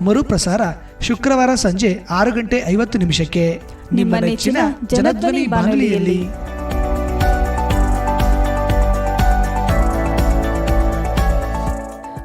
ಮರುಪ್ರಸಾರ ಶುಕ್ರವಾರ ಸಂಜೆ ಆರು ಗಂಟೆ ಐವತ್ತು ನಿಮಿಷಕ್ಕೆ. ನಿಮ್ಮ ನೆಚ್ಚಿನ ಜನಧ್ವನಿ ಬಾನುಲಿಯಲ್ಲಿ.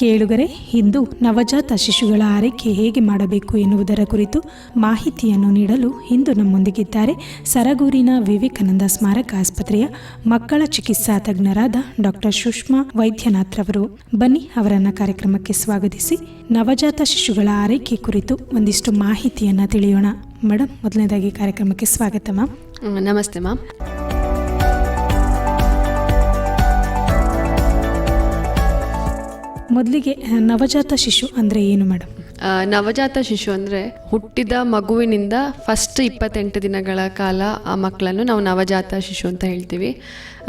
ಕೇಳುಗರೆ, ಇಂದು ನವಜಾತ ಶಿಶುಗಳ ಆರೈಕೆ ಹೇಗೆ ಮಾಡಬೇಕು ಎನ್ನುವುದರ ಕುರಿತು ಮಾಹಿತಿಯನ್ನು ನೀಡಲು ಇಂದು ನಮ್ಮೊಂದಿಗಿದ್ದಾರೆ ಸರಗೂರಿನ ವಿವೇಕಾನಂದ ಸ್ಮಾರಕ ಆಸ್ಪತ್ರೆಯ ಮಕ್ಕಳ ಚಿಕಿತ್ಸಾ ತಜ್ಞರಾದ ಡಾಕ್ಟರ್ ಸುಷ್ಮಾ ವೈದ್ಯನಾಥ್ರವರು ಬನ್ನಿ ಅವರನ್ನ ಕಾರ್ಯಕ್ರಮಕ್ಕೆ ಸ್ವಾಗತಿಸಿ. ನವಜಾತ ಶಿಶುಗಳ ಆರೈಕೆ ಕುರಿತು ಒಂದಿಷ್ಟು ಮಾಹಿತಿಯನ್ನು ತಿಳಿಯೋಣ. ಮೇಡಮ್ ಮೊದಲನೇದಾಗಿ ಕಾರ್ಯಕ್ರಮಕ್ಕೆ ಸ್ವಾಗತ, ಮ್ಯಾಮ್. ನಮಸ್ತೆ, ಮ್ಯಾಮ್. ಮೊದಲಿಗೆ ನವಜಾತ ಶಿಶು ಅಂದರೆ ಏನು ಮೇಡಮ್ ನವಜಾತ ಶಿಶು ಅಂದರೆ ಹುಟ್ಟಿದ ಮಗುವಿನಿಂದ ಫಸ್ಟ್ ಇಪ್ಪತ್ತೆಂಟು ದಿನಗಳ ಕಾಲ ಆ ಮಕ್ಕಳನ್ನು ನಾವು ನವಜಾತ ಶಿಶು ಅಂತ ಹೇಳ್ತೀವಿ.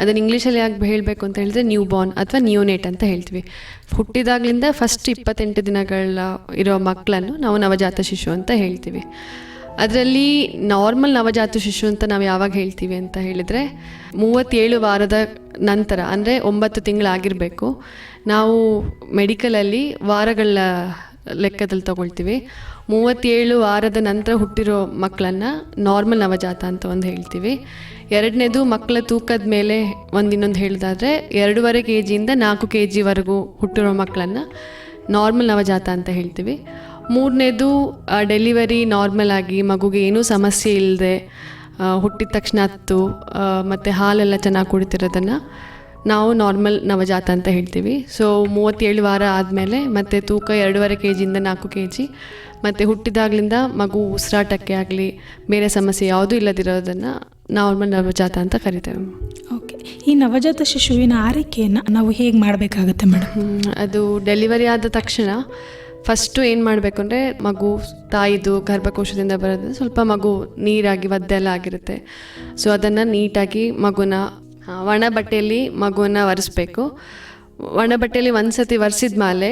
ಅದನ್ನು ಇಂಗ್ಲೀಷಲ್ಲಿ ಯಾಕೆ ಹೇಳಬೇಕು ಅಂತ ಹೇಳಿದ್ರೆ ನ್ಯೂ ಬಾರ್ನ್ ಅಥವಾ ನ್ಯೂನೇಟ್ ಅಂತ ಹೇಳ್ತೀವಿ. ಹುಟ್ಟಿದಾಗಲಿಂದ ಫಸ್ಟ್ ಇಪ್ಪತ್ತೆಂಟು ದಿನಗಳ ಇರೋ ಮಕ್ಕಳನ್ನು ನಾವು ನವಜಾತ ಶಿಶು ಅಂತ ಹೇಳ್ತೀವಿ. ಅದರಲ್ಲಿ ನಾರ್ಮಲ್ ನವಜಾತ ಶಿಶು ಅಂತ ನಾವು ಯಾವಾಗ ಹೇಳ್ತೀವಿ ಅಂತ ಹೇಳಿದರೆ ಮೂವತ್ತೇಳು ವಾರದ ನಂತರ, ಅಂದರೆ ಒಂಬತ್ತು ತಿಂಗಳಾಗಿರಬೇಕು ನಾವು ಮೆಡಿಕಲಲ್ಲಿ ವಾರಗಳ ಲೆಕ್ಕದಲ್ಲಿ ತಗೊಳ್ತೀವಿ. ಮೂವತ್ತೇಳು ವಾರದ ನಂತರ ಹುಟ್ಟಿರೋ ಮಕ್ಕಳನ್ನು ನಾರ್ಮಲ್ ನವಜಾತ ಅಂತ ಒಂದು ಹೇಳ್ತೀವಿ. ಎರಡನೇದು ಮಕ್ಕಳ ತೂಕದ ಮೇಲೆ ಒಂದು ಇನ್ನೊಂದು ಹೇಳಿದಾದರೆ, ಎರಡೂವರೆ ಕೆ ಜಿಯಿಂದ ನಾಲ್ಕು ಕೆ ಜಿವರೆಗೂ ಹುಟ್ಟಿರೋ ಮಕ್ಕಳನ್ನು ನಾರ್ಮಲ್ ನವಜಾತ ಅಂತ ಹೇಳ್ತೀವಿ. ಮೂರನೇದು ಡೆಲಿವರಿ ನಾರ್ಮಲ್ ಆಗಿ ಮಗುಗೆ ಏನೂ ಸಮಸ್ಯೆ ಇಲ್ಲದೆ ಹುಟ್ಟಿದ ತಕ್ಷಣ ಹತ್ತು ಮತ್ತು ಹಾಲೆಲ್ಲ ಚೆನ್ನಾಗಿ ಕುಡಿತಿರೋದನ್ನು ನಾವು ನಾರ್ಮಲ್ ನವಜಾತ ಅಂತ ಹೇಳ್ತೀವಿ. ಸೊ ಮೂವತ್ತೇಳು ವಾರ ಆದಮೇಲೆ ಮತ್ತು ತೂಕ ಎರಡೂವರೆ ಕೆ ಜಿಯಿಂದ ನಾಲ್ಕು ಕೆ ಜಿ ಮತ್ತು ಹುಟ್ಟಿದಾಗಲಿಂದ ಮಗು ಉಸಿರಾಟಕ್ಕೆ ಆಗಲಿ ಬೇರೆ ಸಮಸ್ಯೆ ಯಾವುದೂ ಇಲ್ಲದಿರೋದನ್ನು ನಾರ್ಮಲ್ ನವಜಾತ ಅಂತ ಕರಿತೇವೆ. ಓಕೆ ಈ ನವಜಾತ ಶಿಶುವಿನ ಆರೈಕೆಯನ್ನು ನಾವು ಹೇಗೆ ಮಾಡಬೇಕಾಗತ್ತೆ ಮೇಡಮ್ ಅದು ಡೆಲಿವರಿ ಆದ ತಕ್ಷಣ ಫಸ್ಟು ಏನು ಮಾಡಬೇಕು ಅಂದರೆ ಮಗು ತಾಯಿದು ಗರ್ಭಕೋಶದಿಂದ ಬರೋದು ಸ್ವಲ್ಪ ಮಗು ನೀರಾಗಿ ಒದ್ದೆಲ್ಲ ಆಗಿರುತ್ತೆ. ಸೊ ಅದನ್ನು ನೀಟಾಗಿ ಮಗುನ ಒಣ ಬಟ್ಟೆಯಲ್ಲಿ ಮಗುವನ್ನು ಒರೆಸ್ಬೇಕು. ಒಣ ಬಟ್ಟೆಯಲ್ಲಿ ಒಂದು ಸತಿ ಒರೆಸಿದ ಮೇಲೆ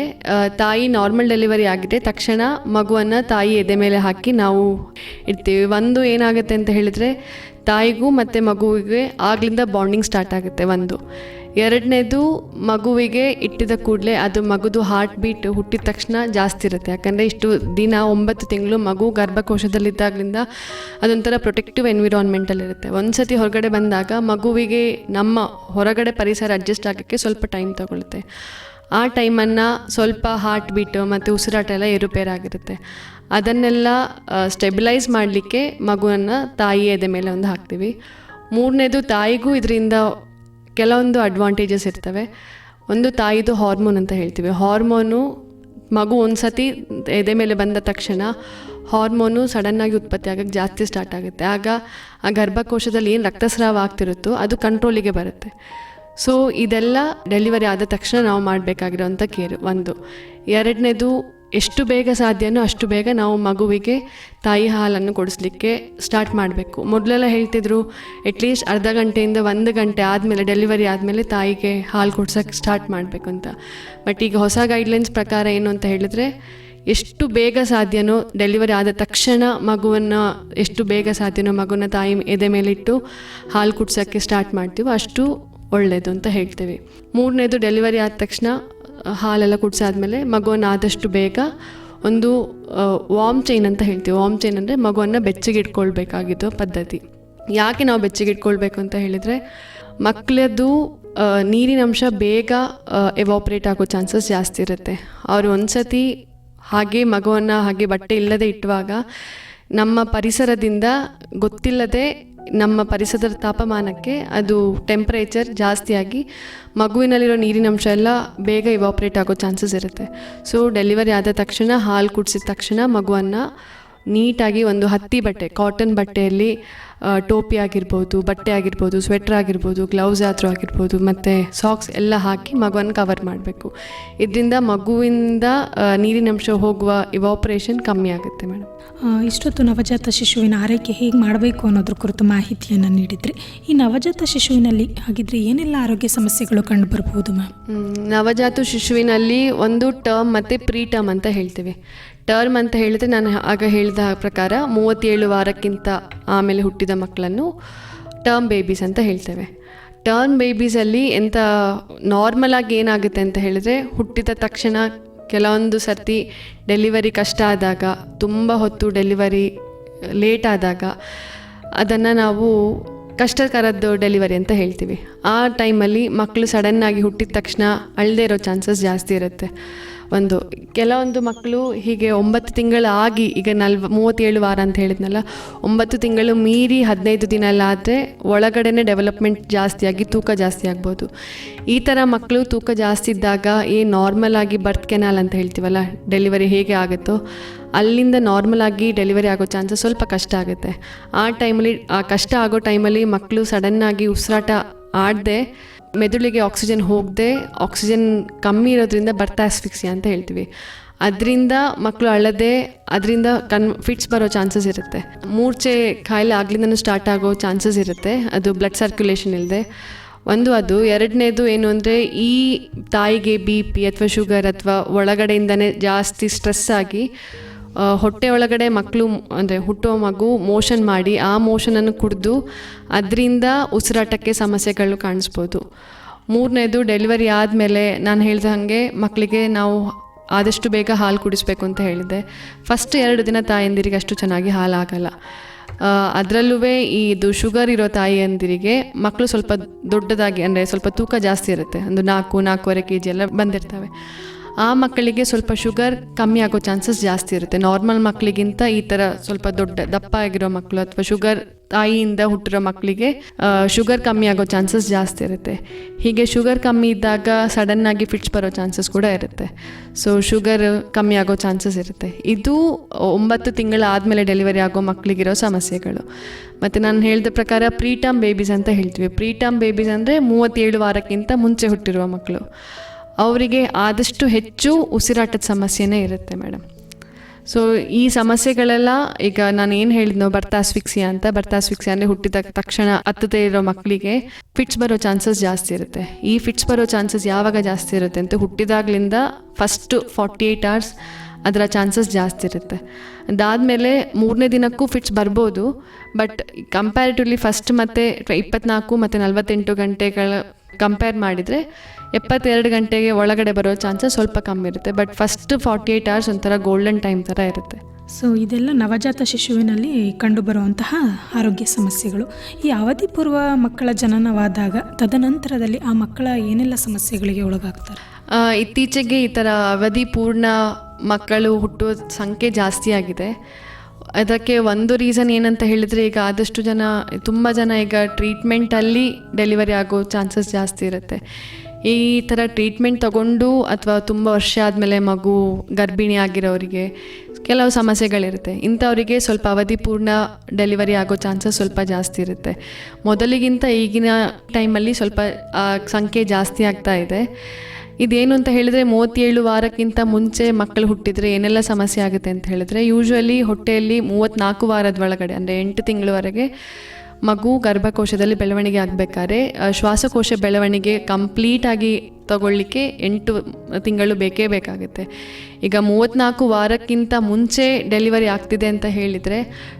ತಾಯಿ ನಾರ್ಮಲ್ ಡೆಲಿವರಿ ಆಗಿದೆ ತಕ್ಷಣ ಮಗುವನ್ನು ತಾಯಿ ಎದೆ ಮೇಲೆ ಹಾಕಿ ನಾವು ಇಡ್ತೀವಿ. ಒಂದು ಏನಾಗುತ್ತೆ ಅಂತ ಹೇಳಿದರೆ, ತಾಯಿಗೂ ಮತ್ತು ಮಗುವಿಗೆ ಆಗ್ಲಿಂದ ಬಾಂಡಿಂಗ್ ಸ್ಟಾರ್ಟ್ ಆಗುತ್ತೆ ಒಂದು. ಎರಡನೇದು ಮಗುವಿಗೆ ಇಟ್ಟಿದ ಕೂಡಲೇ ಅದು ಮಗುದು ಹಾರ್ಟ್ ಬೀಟ್ ಹುಟ್ಟಿದ ತಕ್ಷಣ ಜಾಸ್ತಿ ಇರುತ್ತೆ. ಯಾಕಂದರೆ ಇಷ್ಟು ದಿನ ಒಂಬತ್ತು ತಿಂಗಳು ಮಗು ಗರ್ಭಕೋಶದಲ್ಲಿದ್ದಾಗಲಿಂದ ಅದೊಂಥರ ಪ್ರೊಟೆಕ್ಟಿವ್ ಎನ್ವಿರಾನ್ಮೆಂಟಲ್ಲಿರುತ್ತೆ ಒಂದು ಸತಿ ಹೊರಗಡೆ ಬಂದಾಗ ಮಗುವಿಗೆ ನಮ್ಮ ಹೊರಗಡೆ ಪರಿಸರ ಅಡ್ಜಸ್ಟ್ ಆಗೋಕ್ಕೆ ಸ್ವಲ್ಪ ಟೈಮ್ ತಗೊಳುತ್ತೆ. ಆ ಟೈಮನ್ನು ಸ್ವಲ್ಪ ಹಾರ್ಟ್ ಬೀಟು ಮತ್ತು ಉಸಿರಾಟ ಎಲ್ಲ ಏರುಪೇರಾಗಿರುತ್ತೆ ಅದನ್ನೆಲ್ಲ ಸ್ಟೆಬಿಲೈಸ್ ಮಾಡಲಿಕ್ಕೆ ಮಗುವನ್ನು ತಾಯಿ ಎದೆ ಮೇಲೆ ಒಂದು ಹಾಕ್ತೀವಿ. ಮೂರನೇದು ತಾಯಿಗೂ ಇದರಿಂದ ಕೆಲವೊಂದು ಅಡ್ವಾಂಟೇಜಸ್ ಇರ್ತವೆ. ಒಂದು ತಾಯಿದು ಹಾರ್ಮೋನ್ ಅಂತ ಹೇಳ್ತೀವಿ. ಹಾರ್ಮೋನು ಮಗು ಒಂದು ಸತಿ ಎದೆ ಮೇಲೆ ಬಂದ ತಕ್ಷಣ ಹಾರ್ಮೋನು ಸಡನ್ನಾಗಿ ಉತ್ಪತ್ತಿ ಆಗೋಕ್ಕೆ ಜಾಸ್ತಿ ಸ್ಟಾರ್ಟ್ ಆಗುತ್ತೆ. ಆಗ ಆ ಗರ್ಭಕೋಶದಲ್ಲಿ ಏನು ರಕ್ತಸ್ರಾವ ಆಗ್ತಿರುತ್ತೋ ಅದು ಕಂಟ್ರೋಲಿಗೆ ಬರುತ್ತೆ. ಸೊ ಇದೆಲ್ಲ ಡೆಲಿವರಿ ಆದ ತಕ್ಷಣ ನಾವು ಮಾಡಬೇಕಾಗಿರೋಂಥ ಕೇರ್ ಒಂದು. ಎರಡನೇದು ಎಷ್ಟು ಬೇಗ ಸಾಧ್ಯನೋ ಅಷ್ಟು ಬೇಗ ನಾವು ಮಗುವಿಗೆ ತಾಯಿ ಹಾಲನ್ನು ಕೊಡಿಸ್ಲಿಕ್ಕೆ ಸ್ಟಾರ್ಟ್ ಮಾಡಬೇಕು. ಮೊದಲೆಲ್ಲ ಹೇಳ್ತಿದ್ರು ಅಟ್ಲೀಸ್ಟ್ ಅರ್ಧ ಗಂಟೆಯಿಂದ ಒಂದು ಗಂಟೆ ಆದಮೇಲೆ ಡೆಲಿವರಿ ಆದಮೇಲೆ ತಾಯಿಗೆ ಹಾಲು ಕೊಡ್ಸೋಕ್ಕೆ ಸ್ಟಾರ್ಟ್ ಮಾಡಬೇಕು ಅಂತ. ಬಟ್ ಈಗ ಹೊಸ ಗೈಡ್ಲೈನ್ಸ್ ಪ್ರಕಾರ ಏನು ಅಂತ ಹೇಳಿದ್ರೆ, ಎಷ್ಟು ಬೇಗ ಸಾಧ್ಯನೋ ಡೆಲಿವರಿ ಆದ ತಕ್ಷಣ ಮಗುವನ್ನು, ಎಷ್ಟು ಬೇಗ ಸಾಧ್ಯನೋ ಮಗುನ ತಾಯಿ ಎದೆ ಮೇಲಿಟ್ಟು ಹಾಲು ಕುಡ್ಸೋಕ್ಕೆ ಸ್ಟಾರ್ಟ್ ಮಾಡ್ತೀವೋ ಅಷ್ಟು ಒಳ್ಳೆಯದು ಅಂತ ಹೇಳ್ತೇವೆ. ಮೂರನೇದು ಡೆಲಿವರಿ ಆದ ತಕ್ಷಣ ಹಾಲೆಲ್ಲ ಕುಡಿಸಾದ್ಮೇಲೆ ಮಗುವನ್ನು ಆದಷ್ಟು ಬೇಗ ಒಂದು ವಾಮ್ ಚೈನ್ ಅಂತ ಹೇಳ್ತೀವಿ. ವಾಮ್ ಚೈನ್ ಅಂದರೆ ಮಗುವನ್ನು ಬೆಚ್ಚಗೆ ಇಟ್ಕೊಳ್ಬೇಕಾಗಿದ್ದು ಪದ್ಧತಿ. ಯಾಕೆ ನಾವು ಬೆಚ್ಚಗೆ ಇಟ್ಕೊಳ್ಬೇಕು ಅಂತ ಹೇಳಿದರೆ ಮಕ್ಕಳದ್ದು ನೀರಿನಂಶ ಬೇಗ ಎವಾಪ್ರೇಟ್ ಆಗೋ ಚಾನ್ಸಸ್ ಜಾಸ್ತಿ ಇರುತ್ತೆ. ಅವರು ಒಂದ್ಸತಿ ಹಾಗೆ ಮಗುವನ್ನು ಹಾಗೆ ಬಟ್ಟೆ ಇಲ್ಲದೆ ಇಟ್ಟುವಾಗ ನಮ್ಮ ಪರಿಸರದಿಂದ ಗೊತ್ತಿಲ್ಲದೆ ನಮ್ಮ ಪರಿಸರದ ತಾಪಮಾನಕ್ಕೆ ಅದು ಟೆಂಪ್ರೇಚರ್ ಜಾಸ್ತಿಯಾಗಿ ಮಗುವಿನಲ್ಲಿರೋ ನೀರಿನಂಶ ಎಲ್ಲ ಬೇಗ ಇವಾಪ್ರೇಟ್ ಆಗೋ ಚಾನ್ಸಸ್ ಇರುತ್ತೆ. ಸೊ ಡೆಲಿವರಿ ಆದ ತಕ್ಷಣ, ಹಾಲು ಕುಡಿಸಿದ ತಕ್ಷಣ ಮಗುವನ್ನು ನೀಟಾಗಿ ಒಂದು ಹತ್ತಿ ಬಟ್ಟೆ ಕಾಟನ್ ಬಟ್ಟೆಯಲ್ಲಿ ಟೋಪಿ ಆಗಿರ್ಬೋದು ಬಟ್ಟೆ ಆಗಿರ್ಬೋದು ಸ್ವೆಟ್ರ್ ಆಗಿರ್ಬೋದು ಗ್ಲೌಸ್ ಆದರೂ ಆಗಿರ್ಬೋದು ಮತ್ತು ಸಾಕ್ಸ್ ಎಲ್ಲ ಹಾಕಿ ಮಗುವನ್ನು ಕವರ್ ಮಾಡಬೇಕು. ಇದರಿಂದ ಮಗುವಿಂದ ನೀರಿನಂಶ ಹೋಗುವ ಇವಾಪ್ರೇಷನ್ ಕಮ್ಮಿ ಆಗುತ್ತೆ ಮೇಡಮ್ ಇಷ್ಟೊತ್ತು ನವಜಾತ ಶಿಶುವಿನ ಆರೈಕೆ ಹೇಗೆ ಮಾಡಬೇಕು ಅನ್ನೋದ್ರ ಕುರಿತು ಮಾಹಿತಿಯನ್ನು ನೀಡಿದ್ರಿ. ಈ ನವಜಾತ ಶಿಶುವಿನಲ್ಲಿ ಹಾಗಿದ್ರೆ ಏನೆಲ್ಲ ಆರೋಗ್ಯ ಸಮಸ್ಯೆಗಳು ಕಂಡುಬರಬಹುದು ಮ್ಯಾಮ್? ನವಜಾತ ಶಿಶುವಿನಲ್ಲಿ ಒಂದು ಟರ್ಮ್ ಮತ್ತು ಪ್ರೀ ಟರ್ಮ್ ಅಂತ ಹೇಳ್ತೀವಿ. ಟರ್ಮ್ ಅಂತ ಹೇಳಿದ್ರೆ ನಾನು ಆಗ ಹೇಳಿದ ಪ್ರಕಾರ ಮೂವತ್ತೇಳು ವಾರಕ್ಕಿಂತ ಆಮೇಲೆ ಹುಟ್ಟಿದ ಮಕ್ಕಳನ್ನು ಟರ್ಮ್ ಬೇಬೀಸ್ ಅಂತ ಹೇಳ್ತೇವೆ. ಟರ್ಮ್ ಬೇಬೀಸಲ್ಲಿ ಎಂಥ ನಾರ್ಮಲಾಗಿ ಏನಾಗುತ್ತೆ ಅಂತ ಹೇಳಿದ್ರೆ ಹುಟ್ಟಿದ ತಕ್ಷಣ ಕೆಲವೊಂದು ಸರ್ತಿ ಡೆಲಿವರಿ ಕಷ್ಟ ಆದಾಗ, ತುಂಬ ಹೊತ್ತು ಡೆಲಿವರಿ ಲೇಟ್ ಆದಾಗ ಅದನ್ನು ನಾವು ಕಷ್ಟಕರದ್ದು ಡೆಲಿವರಿ ಅಂತ ಹೇಳ್ತೀವಿ. ಆ ಟೈಮಲ್ಲಿ ಮಕ್ಕಳು ಸಡನ್ನಾಗಿ ಹುಟ್ಟಿದ ತಕ್ಷಣ ಅಳದೇ ಇರೋ ಚಾನ್ಸಸ್ ಜಾಸ್ತಿ ಇರುತ್ತೆ. ಒಂದು ಕೆಲವೊಂದು ಮಕ್ಕಳು ಹೀಗೆ ಒಂಬತ್ತು ತಿಂಗಳು ಆಗಿ ಈಗ ನಲ್ವ, ಮೂವತ್ತೇಳು ವಾರ ಅಂತ ಹೇಳಿದ್ನಲ್ಲ, ಒಂಬತ್ತು ತಿಂಗಳು ಮೀರಿ ಹದಿನೈದು ದಿನ ಎಲ್ಲ ಆದರೆ ಒಳಗಡೆನೇ ಡೆವಲಪ್ಮೆಂಟ್ ಜಾಸ್ತಿಯಾಗಿ ತೂಕ ಜಾಸ್ತಿ ಆಗ್ಬೋದು. ಈ ಥರ ಮಕ್ಕಳು ತೂಕ ಜಾಸ್ತಿ ಇದ್ದಾಗ ಏ ನಾರ್ಮಲ್ ಆಗಿ ಬರ್ತ್ ಕೆನಾಲ್ ಅಂತ ಹೇಳ್ತೀವಲ್ಲ ಡೆಲಿವರಿ ಹೇಗೆ ಆಗುತ್ತೋ, ಅಲ್ಲಿಂದ ನಾರ್ಮಲ್ ಆಗಿ ಡೆಲಿವರಿ ಆಗೋ ಚಾನ್ಸಸ್ ಸ್ವಲ್ಪ ಕಷ್ಟ ಆಗುತ್ತೆ. ಆ ಟೈಮಲ್ಲಿ ಆ ಕಷ್ಟ ಆಗೋ ಟೈಮಲ್ಲಿ ಮಕ್ಕಳು ಸಡನ್ನಾಗಿ ಉಸಿರಾಟ ಆಡದೆ ಮೆದುಳಿಗೆ ಆಕ್ಸಿಜನ್ ಹೋಗದೆ ಆಕ್ಸಿಜನ್ ಕಮ್ಮಿ ಇರೋದ್ರಿಂದ ಬರ್ತಾ ಆಸ್ಫಿಕ್ಸಿಯಾ ಅಂತ ಹೇಳ್ತೀವಿ. ಅದರಿಂದ ಮಕ್ಕಳು ಅಳದೆ, ಅದರಿಂದ ಕನ್ ಫಿಟ್ಸ್ ಬರೋ ಚಾನ್ಸಸ್ ಇರುತ್ತೆ. ಮೂರ್ಛೆ ಕಾಯಿಲೆ ಆಗ್ಲಿಂದನೂ ಸ್ಟಾರ್ಟ್ ಆಗೋ ಚಾನ್ಸಸ್ ಇರುತ್ತೆ. ಅದು ಬ್ಲಡ್ ಸರ್ಕ್ಯುಲೇಷನ್ ಇಲ್ಲದೆ ಒಂದು ಅದು. ಎರಡನೇದು ಏನು ಅಂದರೆ ಈ ತಾಯಿಗೆ ಬಿ ಪಿ ಅಥವಾ ಶುಗರ್ ಅಥವಾ ಒಳಗಡೆಯಿಂದನೇ ಜಾಸ್ತಿ ಸ್ಟ್ರೆಸ್ ಆಗಿ ಹೊಟ್ಟೆ ಒಳಗಡೆ ಮಕ್ಕಳು ಅಂದರೆ ಹುಟ್ಟುವ ಮಗು ಮೋಷನ್ ಮಾಡಿ ಆ ಮೋಷನನ್ನು ಕುಡಿದು ಅದರಿಂದ ಉಸಿರಾಟಕ್ಕೆ ಸಮಸ್ಯೆಗಳು ಕಾಣಿಸ್ಬೋದು. ಮೂರನೇದು ಡೆಲಿವರಿ ಆದಮೇಲೆ ನಾನು ಹೇಳಿದ ಹಾಗೆ ಮಕ್ಕಳಿಗೆ ನಾವು ಆದಷ್ಟು ಬೇಗ ಹಾಲು ಕುಡಿಸ್ಬೇಕು ಅಂತ ಹೇಳಿದೆ. ಫಸ್ಟ್ ಎರಡು ದಿನ ತಾಯಂದಿರಿಗೆ ಅಷ್ಟು ಚೆನ್ನಾಗಿ ಹಾಲು ಆಗಲ್ಲ ಅದರಲ್ಲೂ ಇದು ಶುಗರ್ ಇರೋ ತಾಯಿಯಂದಿರಿಗೆ ಮಕ್ಕಳು ಸ್ವಲ್ಪ ದೊಡ್ಡದಾಗಿ, ಅಂದರೆ ಸ್ವಲ್ಪ ತೂಕ ಜಾಸ್ತಿ ಇರುತ್ತೆ. ಒಂದು ನಾಲ್ಕು, ನಾಲ್ಕೂವರೆ ಕೆ ಜಿ ಎಲ್ಲ ಬಂದಿರ್ತವೆ. ಆ ಮಕ್ಕಳಿಗೆ ಸ್ವಲ್ಪ ಶುಗರ್ ಕಮ್ಮಿ ಆಗೋ ಚಾನ್ಸಸ್ ಜಾಸ್ತಿ ಇರುತ್ತೆ. ನಾರ್ಮಲ್ ಮಕ್ಕಳಿಗಿಂತ ಈ ಥರ ಸ್ವಲ್ಪ ದೊಡ್ಡ, ದಪ್ಪ ಆಗಿರೋ ಮಕ್ಕಳು ಅಥವಾ ಶುಗರ್ ತಾಯಿಯಿಂದ ಹುಟ್ಟಿರೋ ಮಕ್ಕಳಿಗೆ ಶುಗರ್ ಕಮ್ಮಿ ಆಗೋ ಚಾನ್ಸಸ್ ಜಾಸ್ತಿ ಇರುತ್ತೆ. ಹೀಗೆ ಶುಗರ್ ಕಮ್ಮಿ ಇದ್ದಾಗ ಸಡನ್ನಾಗಿ ಫಿಟ್ಸ್ ಬರೋ ಚಾನ್ಸಸ್ ಕೂಡ ಇರುತ್ತೆ. ಸೊ ಶುಗರ್ ಕಮ್ಮಿ ಆಗೋ ಚಾನ್ಸಸ್ ಇರುತ್ತೆ. ಇದು ಒಂಬತ್ತು ತಿಂಗಳ ಆದಮೇಲೆ ಡೆಲಿವರಿ ಆಗೋ ಮಕ್ಕಳಿಗಿರೋ ಸಮಸ್ಯೆಗಳು. ಮತ್ತು ನಾನು ಹೇಳಿದ ಪ್ರಕಾರ ಪ್ರೀಟಮ್ ಬೇಬೀಸ್ ಅಂತ ಹೇಳ್ತೀವಿ. ಪ್ರೀಟಮ್ ಬೇಬೀಸ್ ಅಂದರೆ ಮೂವತ್ತೇಳು ವಾರಕ್ಕಿಂತ ಮುಂಚೆ ಹುಟ್ಟಿರುವ ಮಕ್ಕಳು. ಅವರಿಗೆ ಆದಷ್ಟು ಹೆಚ್ಚು ಉಸಿರಾಟದ ಸಮಸ್ಯೆನೇ ಇರುತ್ತೆ ಮೇಡಮ್. ಸೊ ಈ ಸಮಸ್ಯೆಗಳೆಲ್ಲ ಈಗ ನಾನು ಏನು ಹೇಳಿದ್ನೋ ಬರ್ತಾಸ್ಫಿಕ್ಸಿಯಾ ಅಂತ ಬರ್ತಾಸ್ಫಿಕ್ಸಿಯಾ ಅಂದರೆ ಹುಟ್ಟಿದ ತಕ್ಷಣ ಹತ್ತದೇ ಇರೋ ಮಕ್ಕಳಿಗೆ ಫಿಟ್ಸ್ ಬರೋ ಚಾನ್ಸಸ್ ಜಾಸ್ತಿ ಇರುತ್ತೆ. ಈ ಫಿಟ್ಸ್ ಬರೋ ಚಾನ್ಸಸ್ ಯಾವಾಗ ಜಾಸ್ತಿ ಇರುತ್ತೆ ಅಂತ ಹುಟ್ಟಿದಾಗ್ಲಿಂದ ಫಸ್ಟು ಫಾರ್ಟಿ ಏಯ್ಟ್ ಅವರ್ಸ್ ಅದರ ಚಾನ್ಸಸ್ ಜಾಸ್ತಿ ಇರುತ್ತೆ. ಅದಾದಮೇಲೆ ಮೂರನೇ ದಿನಕ್ಕೂ ಫಿಟ್ಸ್ ಬರ್ಬೋದು ಬಟ್ ಕಂಪ್ಯಾರಿಟಿವ್ಲಿ ಫಸ್ಟ್ ಮತ್ತು ಇಪ್ಪತ್ನಾಲ್ಕು ಮತ್ತು ನಲವತ್ತೆಂಟು ಗಂಟೆಗಳ ಕಂಪೇರ್ ಮಾಡಿದರೆ ಎಪ್ಪತ್ತೆರಡು ಗಂಟೆಗೆ ಒಳಗಡೆ ಬರೋ ಚಾನ್ಸಸ್ ಸ್ವಲ್ಪ ಕಮ್ಮಿ ಇರುತ್ತೆ but first forty eight hours ಒಂಥರ ಗೋಲ್ಡನ್ ಟೈಮ್ ಥರ ಇರುತ್ತೆ. ಸೊ ಇದೆಲ್ಲ ನವಜಾತ ಶಿಶುವಿನಲ್ಲಿ ಕಂಡುಬರುವಂತಹ ಆರೋಗ್ಯ ಸಮಸ್ಯೆಗಳು. ಈ ಅವಧಿ ಪೂರ್ವ ಮಕ್ಕಳ ಜನನವಾದಾಗ ತದನಂತರದಲ್ಲಿ ಆ ಮಕ್ಕಳ ಏನೆಲ್ಲ ಸಮಸ್ಯೆಗಳಿಗೆ ಒಳಗಾಗ್ತಾರೆ? ಇತ್ತೀಚೆಗೆ ಈ ಥರ ಅವಧಿ ಪೂರ್ಣ ಮಕ್ಕಳು ಹುಟ್ಟುವ ಸಂಖ್ಯೆ ಜಾಸ್ತಿ ಆಗಿದೆ. ಅದಕ್ಕೆ ಒಂದು ರೀಸನ್ ಏನಂತ ಹೇಳಿದರೆ ಈಗ ಆದಷ್ಟು ಜನ ತುಂಬ ಜನ ಈಗ ಟ್ರೀಟ್ಮೆಂಟಲ್ಲಿ ಡೆಲಿವರಿ ಆಗೋ ಚಾನ್ಸಸ್ ಜಾಸ್ತಿ ಇರುತ್ತೆ. ಈ ಥರ ಟ್ರೀಟ್ಮೆಂಟ್ ತಗೊಂಡು ಅಥವಾ ತುಂಬ ವರ್ಷ ಆದಮೇಲೆ ಮಗು ಗರ್ಭಿಣಿ ಆಗಿರೋರಿಗೆ ಕೆಲವು ಸಮಸ್ಯೆಗಳಿರುತ್ತೆ. ಇಂಥವರಿಗೆ ಸ್ವಲ್ಪ ಅವಧಿ ಪೂರ್ಣ ಡೆಲಿವರಿ ಆಗೋ ಚಾನ್ಸಸ್ ಸ್ವಲ್ಪ ಜಾಸ್ತಿ ಇರುತ್ತೆ. ಮೊದಲಿಗಿಂತ ಈಗಿನ ಟೈಮಲ್ಲಿ ಸ್ವಲ್ಪ ಸಂಖ್ಯೆ ಜಾಸ್ತಿ ಆಗ್ತಾ ಇದೆ. ಇದೇನು ಅಂತ ಹೇಳಿದರೆ ಮೂವತ್ತೇಳು ವಾರಕ್ಕಿಂತ ಮುಂಚೆ ಮಕ್ಕಳು ಹುಟ್ಟಿದರೆ ಏನೆಲ್ಲ ಸಮಸ್ಯೆ ಆಗುತ್ತೆ ಅಂತ ಹೇಳಿದ್ರೆ ಯೂಶ್ವಲಿ ಹೊಟ್ಟೆಯಲ್ಲಿ ಮೂವತ್ತ್ನಾಲ್ಕು ವಾರದ ಒಳಗಡೆ ಅಂದರೆ ಎಂಟು ತಿಂಗಳವರೆಗೆ ಮಗು ಗರ್ಭಕೋಶದಲ್ಲಿ ಬೆಳವಣಿಗೆ ಆಗಬೇಕಾದ್ರೆ ಶ್ವಾಸಕೋಶ ಬೆಳವಣಿಗೆ ಕಂಪ್ಲೀಟಾಗಿ ತಗೊಳ್ಳಿಕ್ಕೆ ಎಂಟು ತಿಂಗಳು ಬೇಕೇ ಬೇಕಾಗುತ್ತೆ. ಈಗ ಮೂವತ್ತ್ನಾಲ್ಕು ವಾರಕ್ಕಿಂತ ಮುಂಚೆ ಡೆಲಿವರಿ ಆಗ್ತಿದೆ ಅಂತ ಹೇಳಿದರೆ,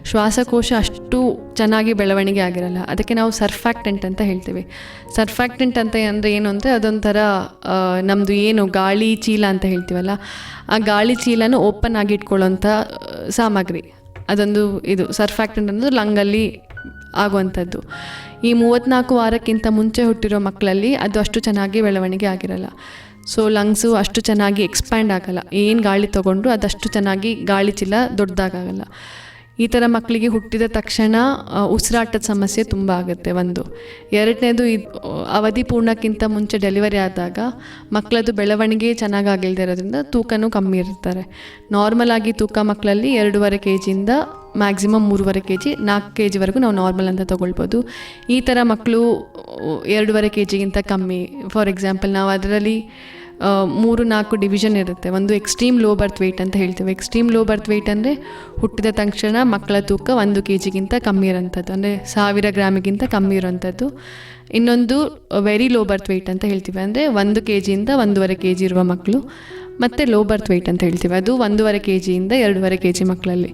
ಶ್ವಾಸಕೋಶ ಅಷ್ಟು ಚೆನ್ನಾಗಿ ಬೆಳವಣಿಗೆ ಆಗಿರಲ್ಲ. ಅದಕ್ಕೆ ನಾವು ಸರ್ಫ್ಯಾಕ್ಟೆಂಟ್ ಅಂತ ಹೇಳ್ತೀವಿ. ಸರ್ಫ್ಯಾಕ್ಟೆಂಟ್ ಅಂತ ಅಂದರೆ ಏನು ಅಂದರೆ ಅದೊಂಥರ ನಮ್ಮದು ಏನು ಗಾಳಿ ಚೀಲ ಅಂತ ಹೇಳ್ತೀವಲ್ಲ, ಆ ಗಾಳಿ ಚೀಲನ ಓಪನ್ ಆಗಿ ಇಟ್ಕೊಳ್ಳೋಂಥ ಸಾಮಗ್ರಿ. ಅದೊಂದು ಇದು. ಸರ್ಫ್ಯಾಕ್ಟೆಂಟ್ ಅನ್ನೋದು ಲಂಗಲ್ಲಿ ಆಗುವಂಥದ್ದು. ಈ ಮೂವತ್ತ್ನಾಲ್ಕು ವಾರಕ್ಕಿಂತ ಮುಂಚೆ ಹುಟ್ಟಿರೋ ಮಕ್ಕಳಲ್ಲಿ ಅದು ಅಷ್ಟು ಚೆನ್ನಾಗಿ ಬೆಳವಣಿಗೆ ಆಗಿರಲ್ಲ. ಸೊ ಲಂಗ್ಸು ಅಷ್ಟು ಚೆನ್ನಾಗಿ ಎಕ್ಸ್ಪ್ಯಾಂಡ್ ಆಗಲ್ಲ. ಏನು ಗಾಳಿ ತೊಗೊಂಡ್ರು ಅದಷ್ಟು ಚೆನ್ನಾಗಿ ಗಾಳಿ ಚೀಲ ದೊಡ್ಡದಾಗಲ್ಲ ಈ ಥರ ಮಕ್ಕಳಿಗೆ ಹುಟ್ಟಿದ ತಕ್ಷಣ ಉಸಿರಾಟದ ಸಮಸ್ಯೆ ತುಂಬ ಆಗುತ್ತೆ ಒಂದು. ಎರಡನೇದು ಅವಧಿ ಪೂರ್ಣಕ್ಕಿಂತ ಮುಂಚೆ ಡೆಲಿವರಿ ಆದಾಗ ಮಕ್ಕಳದು ಬೆಳವಣಿಗೆ ಚೆನ್ನಾಗಾಗಿಲ್ಲದೆ ಇರೋದ್ರಿಂದ ತೂಕನೂ ಕಮ್ಮಿ ಇರ್ತಾರೆ. ನಾರ್ಮಲ್ ಆಗಿ ತೂಕ ಮಕ್ಕಳಲ್ಲಿ ಎರಡೂವರೆ ಕೆ ಜಿಯಿಂದ ಮ್ಯಾಕ್ಸಿಮಮ್ ಮೂರುವರೆ ಕೆ ಜಿ ನಾಲ್ಕು ಕೆ ಜಿವರೆಗೂ ನಾವು ನಾರ್ಮಲ್ ಅಂತ ತೊಗೊಳ್ಬೋದು. ಈ ಥರ ಮಕ್ಕಳು ಎರಡೂವರೆ ಕೆ ಜಿಗಿಂತ ಕಮ್ಮಿ. ಫಾರ್ ಎಕ್ಸಾಂಪಲ್ ನಾವು ಅದರಲ್ಲಿ ಮೂರು ನಾಲ್ಕು ಡಿವಿಷನ್ ಇರುತ್ತೆ. ಒಂದು ಎಕ್ಸ್ಟ್ರೀಮ್ ಲೋ ಬರ್ತ್ ವೆಯ್ಟ್ ಅಂತ ಹೇಳ್ತೇವೆ. ಎಕ್ಸ್ಟ್ರೀಮ್ ಲೋ ಬರ್ತ್ ವೆಯ್ಟ್ ಅಂದರೆ ಹುಟ್ಟಿದ ತಕ್ಷಣ ಮಕ್ಕಳ ತೂಕ ಒಂದು ಕೆ ಜಿಗಿಂತ ಕಮ್ಮಿ ಇರೋಂಥದ್ದು. ಅಂದರೆ ಸಾವಿರ ಗ್ರಾಮಿಗಿಂತ ಕಮ್ಮಿ ಇರೋಂಥದ್ದು. ಇನ್ನೊಂದು ವೆರಿ ಲೋ ಬರ್ತ್ ವೆಯ್ಟ್ ಅಂತ ಹೇಳ್ತೀವಿ. ಅಂದರೆ ಒಂದು ಕೆ ಜಿಯಿಂದ ಒಂದೂವರೆ ಕೆ ಜಿ ಇರುವ ಮಕ್ಕಳು. ಮತ್ತು ಲೋ ಬರ್ತ್ ವೆಯ್ಟ್ ಅಂತ ಹೇಳ್ತೀವಿ. ಅದು ಒಂದೂವರೆ ಕೆ ಜಿಯಿಂದ ಎರಡೂವರೆ ಕೆ ಜಿ ಮಕ್ಕಳಲ್ಲಿ.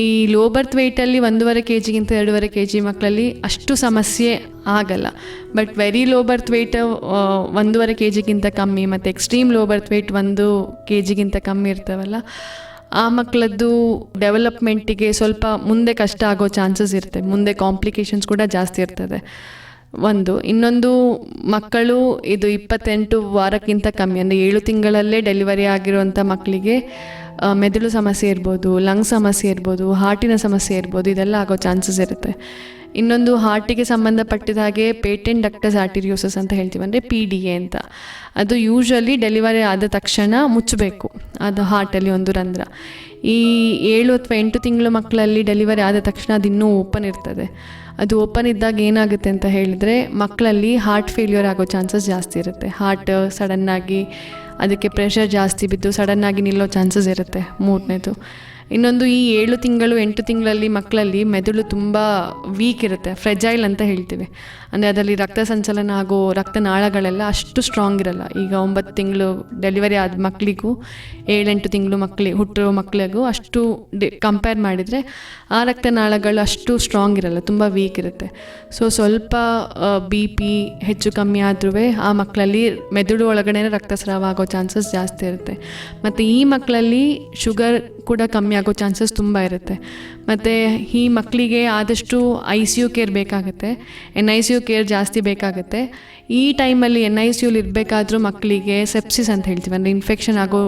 ಈ ಲೋ ಬರ್ತ್ ವೆಯ್ಟಲ್ಲಿ ಒಂದೂವರೆ ಕೆ ಜಿಗಿಂತ ಎರಡೂವರೆ ಕೆ ಜಿ ಮಕ್ಕಳಲ್ಲಿ ಅಷ್ಟು ಸಮಸ್ಯೆ ಆಗಲ್ಲ. But very low birth weight ಒಂದೂವರೆ ಕೆ ಜಿಗಿಂತ ಕಮ್ಮಿ ಮತ್ತು ಎಕ್ಸ್ಟ್ರೀಮ್ ಲೋ ಬರ್ತ್ ವೆಯ್ಟ್ ಒಂದು ಕೆ ಜಿಗಿಂತ ಕಮ್ಮಿ ಇರ್ತವಲ್ಲ, ಆ ಮಕ್ಕಳದ್ದು ಡೆವಲಪ್ಮೆಂಟಿಗೆ ಸ್ವಲ್ಪ ಮುಂದೆ ಕಷ್ಟ ಆಗೋ ಚಾನ್ಸಸ್ ಇರುತ್ತೆ. ಮುಂದೆ ಕಾಂಪ್ಲಿಕೇಶನ್ಸ್ ಕೂಡ ಜಾಸ್ತಿ ಇರ್ತದೆ. ಒಂದು. ಇನ್ನೊಂದು, ಮಕ್ಕಳು ಇದು ಇಪ್ಪತ್ತೆಂಟು ವಾರಕ್ಕಿಂತ ಕಮ್ಮಿ, ಅಂದರೆ ಏಳು ತಿಂಗಳಲ್ಲೇ ಡೆಲಿವರಿ ಆಗಿರುವಂಥ ಮಕ್ಕಳಿಗೆ ಮೆದುಳು ಸಮಸ್ಯೆ ಇರ್ಬೋದು, ಲಂಗ್ ಸಮಸ್ಯೆ ಇರ್ಬೋದು, ಹಾರ್ಟಿನ ಸಮಸ್ಯೆ ಇರ್ಬೋದು, ಇದೆಲ್ಲ ಆಗೋ ಚಾನ್ಸಸ್ ಇರುತ್ತೆ. ಇನ್ನೊಂದು ಹಾರ್ಟಿಗೆ ಸಂಬಂಧಪಟ್ಟಿದ ಹಾಗೆ ಪೇಟೆಂಟ್ ಡಕ್ಟಸ್ ಆರ್ಟಿರಿಯೋಸಸ್ ಅಂತ ಹೇಳ್ತೀವಿ, ಅಂದರೆ ಪಿ ಡಿ ಎ ಅಂತ. ಅದು ಯೂಶ್ವಲಿ ಡೆಲಿವರಿ ಆದ ತಕ್ಷಣ ಮುಚ್ಚಬೇಕು, ಅದು ಹಾರ್ಟಲ್ಲಿ ಒಂದು ರಂಧ್ರ. ಈ ಏಳು ಅಥವಾ ಎಂಟು ತಿಂಗಳು ಮಕ್ಕಳಲ್ಲಿ ಡೆಲಿವರಿ ಆದ ತಕ್ಷಣ ಅದು ಇನ್ನೂ ಓಪನ್ ಇರ್ತದೆ. ಅದು ಓಪನ್ ಇದ್ದಾಗ ಏನಾಗುತ್ತೆ ಅಂತ ಹೇಳಿದರೆ ಮಕ್ಕಳಲ್ಲಿ ಹಾರ್ಟ್ ಫೇಲ್ಯೂರ್ ಆಗೋ ಚಾನ್ಸಸ್ ಜಾಸ್ತಿ ಇರುತ್ತೆ. ಹಾರ್ಟ್ ಸಡನ್ನಾಗಿ ಅದಕ್ಕೆ ಪ್ರೆಷರ್ ಜಾಸ್ತಿ ಬಿದ್ದು ಸಡನ್ನಾಗಿ ನಿಲ್ಲೋ ಚಾನ್ಸಸ್ ಇರುತ್ತೆ ಮೂರನೇದು. ಇನ್ನೊಂದು ಈ ಏಳು ತಿಂಗಳು ಎಂಟು ತಿಂಗಳಲ್ಲಿ ಮಕ್ಕಳಲ್ಲಿ ಮೆದುಳು ತುಂಬ ವೀಕ್ ಇರುತ್ತೆ ಫ್ರೆಜೈಲ್ ಅಂತ ಹೇಳ್ತೀವಿ. ಅಂದರೆ ಅದರಲ್ಲಿ ರಕ್ತ ಸಂಚಲನ ಆಗೋ ರಕ್ತನಾಳಗಳೆಲ್ಲ ಅಷ್ಟು ಸ್ಟ್ರಾಂಗ್ ಇರಲ್ಲ. ಈಗ ಒಂಬತ್ತು ತಿಂಗಳು ಡೆಲಿವರಿ ಆದ ಮಕ್ಕಳಿಗೂ ಏಳೆಂಟು ತಿಂಗಳು ಮಕ್ಕಳಿಗೆ ಹುಟ್ಟಿರೋ ಮಕ್ಕಳಿಗೂ ಅಷ್ಟು ಡಿ ಕಂಪೇರ್ ಮಾಡಿದರೆ ಆ ರಕ್ತನಾಳಗಳು ಅಷ್ಟು ಸ್ಟ್ರಾಂಗ್ ಇರಲ್ಲ, ತುಂಬ ವೀಕ್ ಇರುತ್ತೆ. ಸೊ ಸ್ವಲ್ಪ ಬಿ ಪಿ ಹೆಚ್ಚು ಕಮ್ಮಿ ಆದ್ರೂ ಆ ಮಕ್ಕಳಲ್ಲಿ ಮೆದುಳು ಒಳಗಡೆ ರಕ್ತಸ್ರಾವ ಆಗೋ ಚಾನ್ಸಸ್ ಜಾಸ್ತಿ ಇರುತ್ತೆ. ಮತ್ತು ಈ ಮಕ್ಕಳಲ್ಲಿ ಶುಗರ್ ಕೂಡ ಕಮ್ಮಿ ಆಗೋ ಚಾನ್ಸಸ್ ತುಂಬ ಇರುತ್ತೆ. ಮತ್ತು ಈ ಮಕ್ಕಳಿಗೆ ಆದಷ್ಟು ಐ ಸಿ ಯು ಕೇರ್ ಬೇಕಾಗುತ್ತೆ. N I C U care ಜಾಸ್ತಿ ಬೇಕಾಗುತ್ತೆ. ಈ ಟೈಮಲ್ಲಿ ಎನ್ ಐ ಸಿ ಯುಲಿ ಇರಬೇಕಾದ್ರೂ ಮಕ್ಕಳಿಗೆ ಸೆಪ್ಸಿಸ್ ಅಂತ ಹೇಳ್ತೀವಿ. ಅಂದರೆ ಇನ್ಫೆಕ್ಷನ್ ಆಗೋ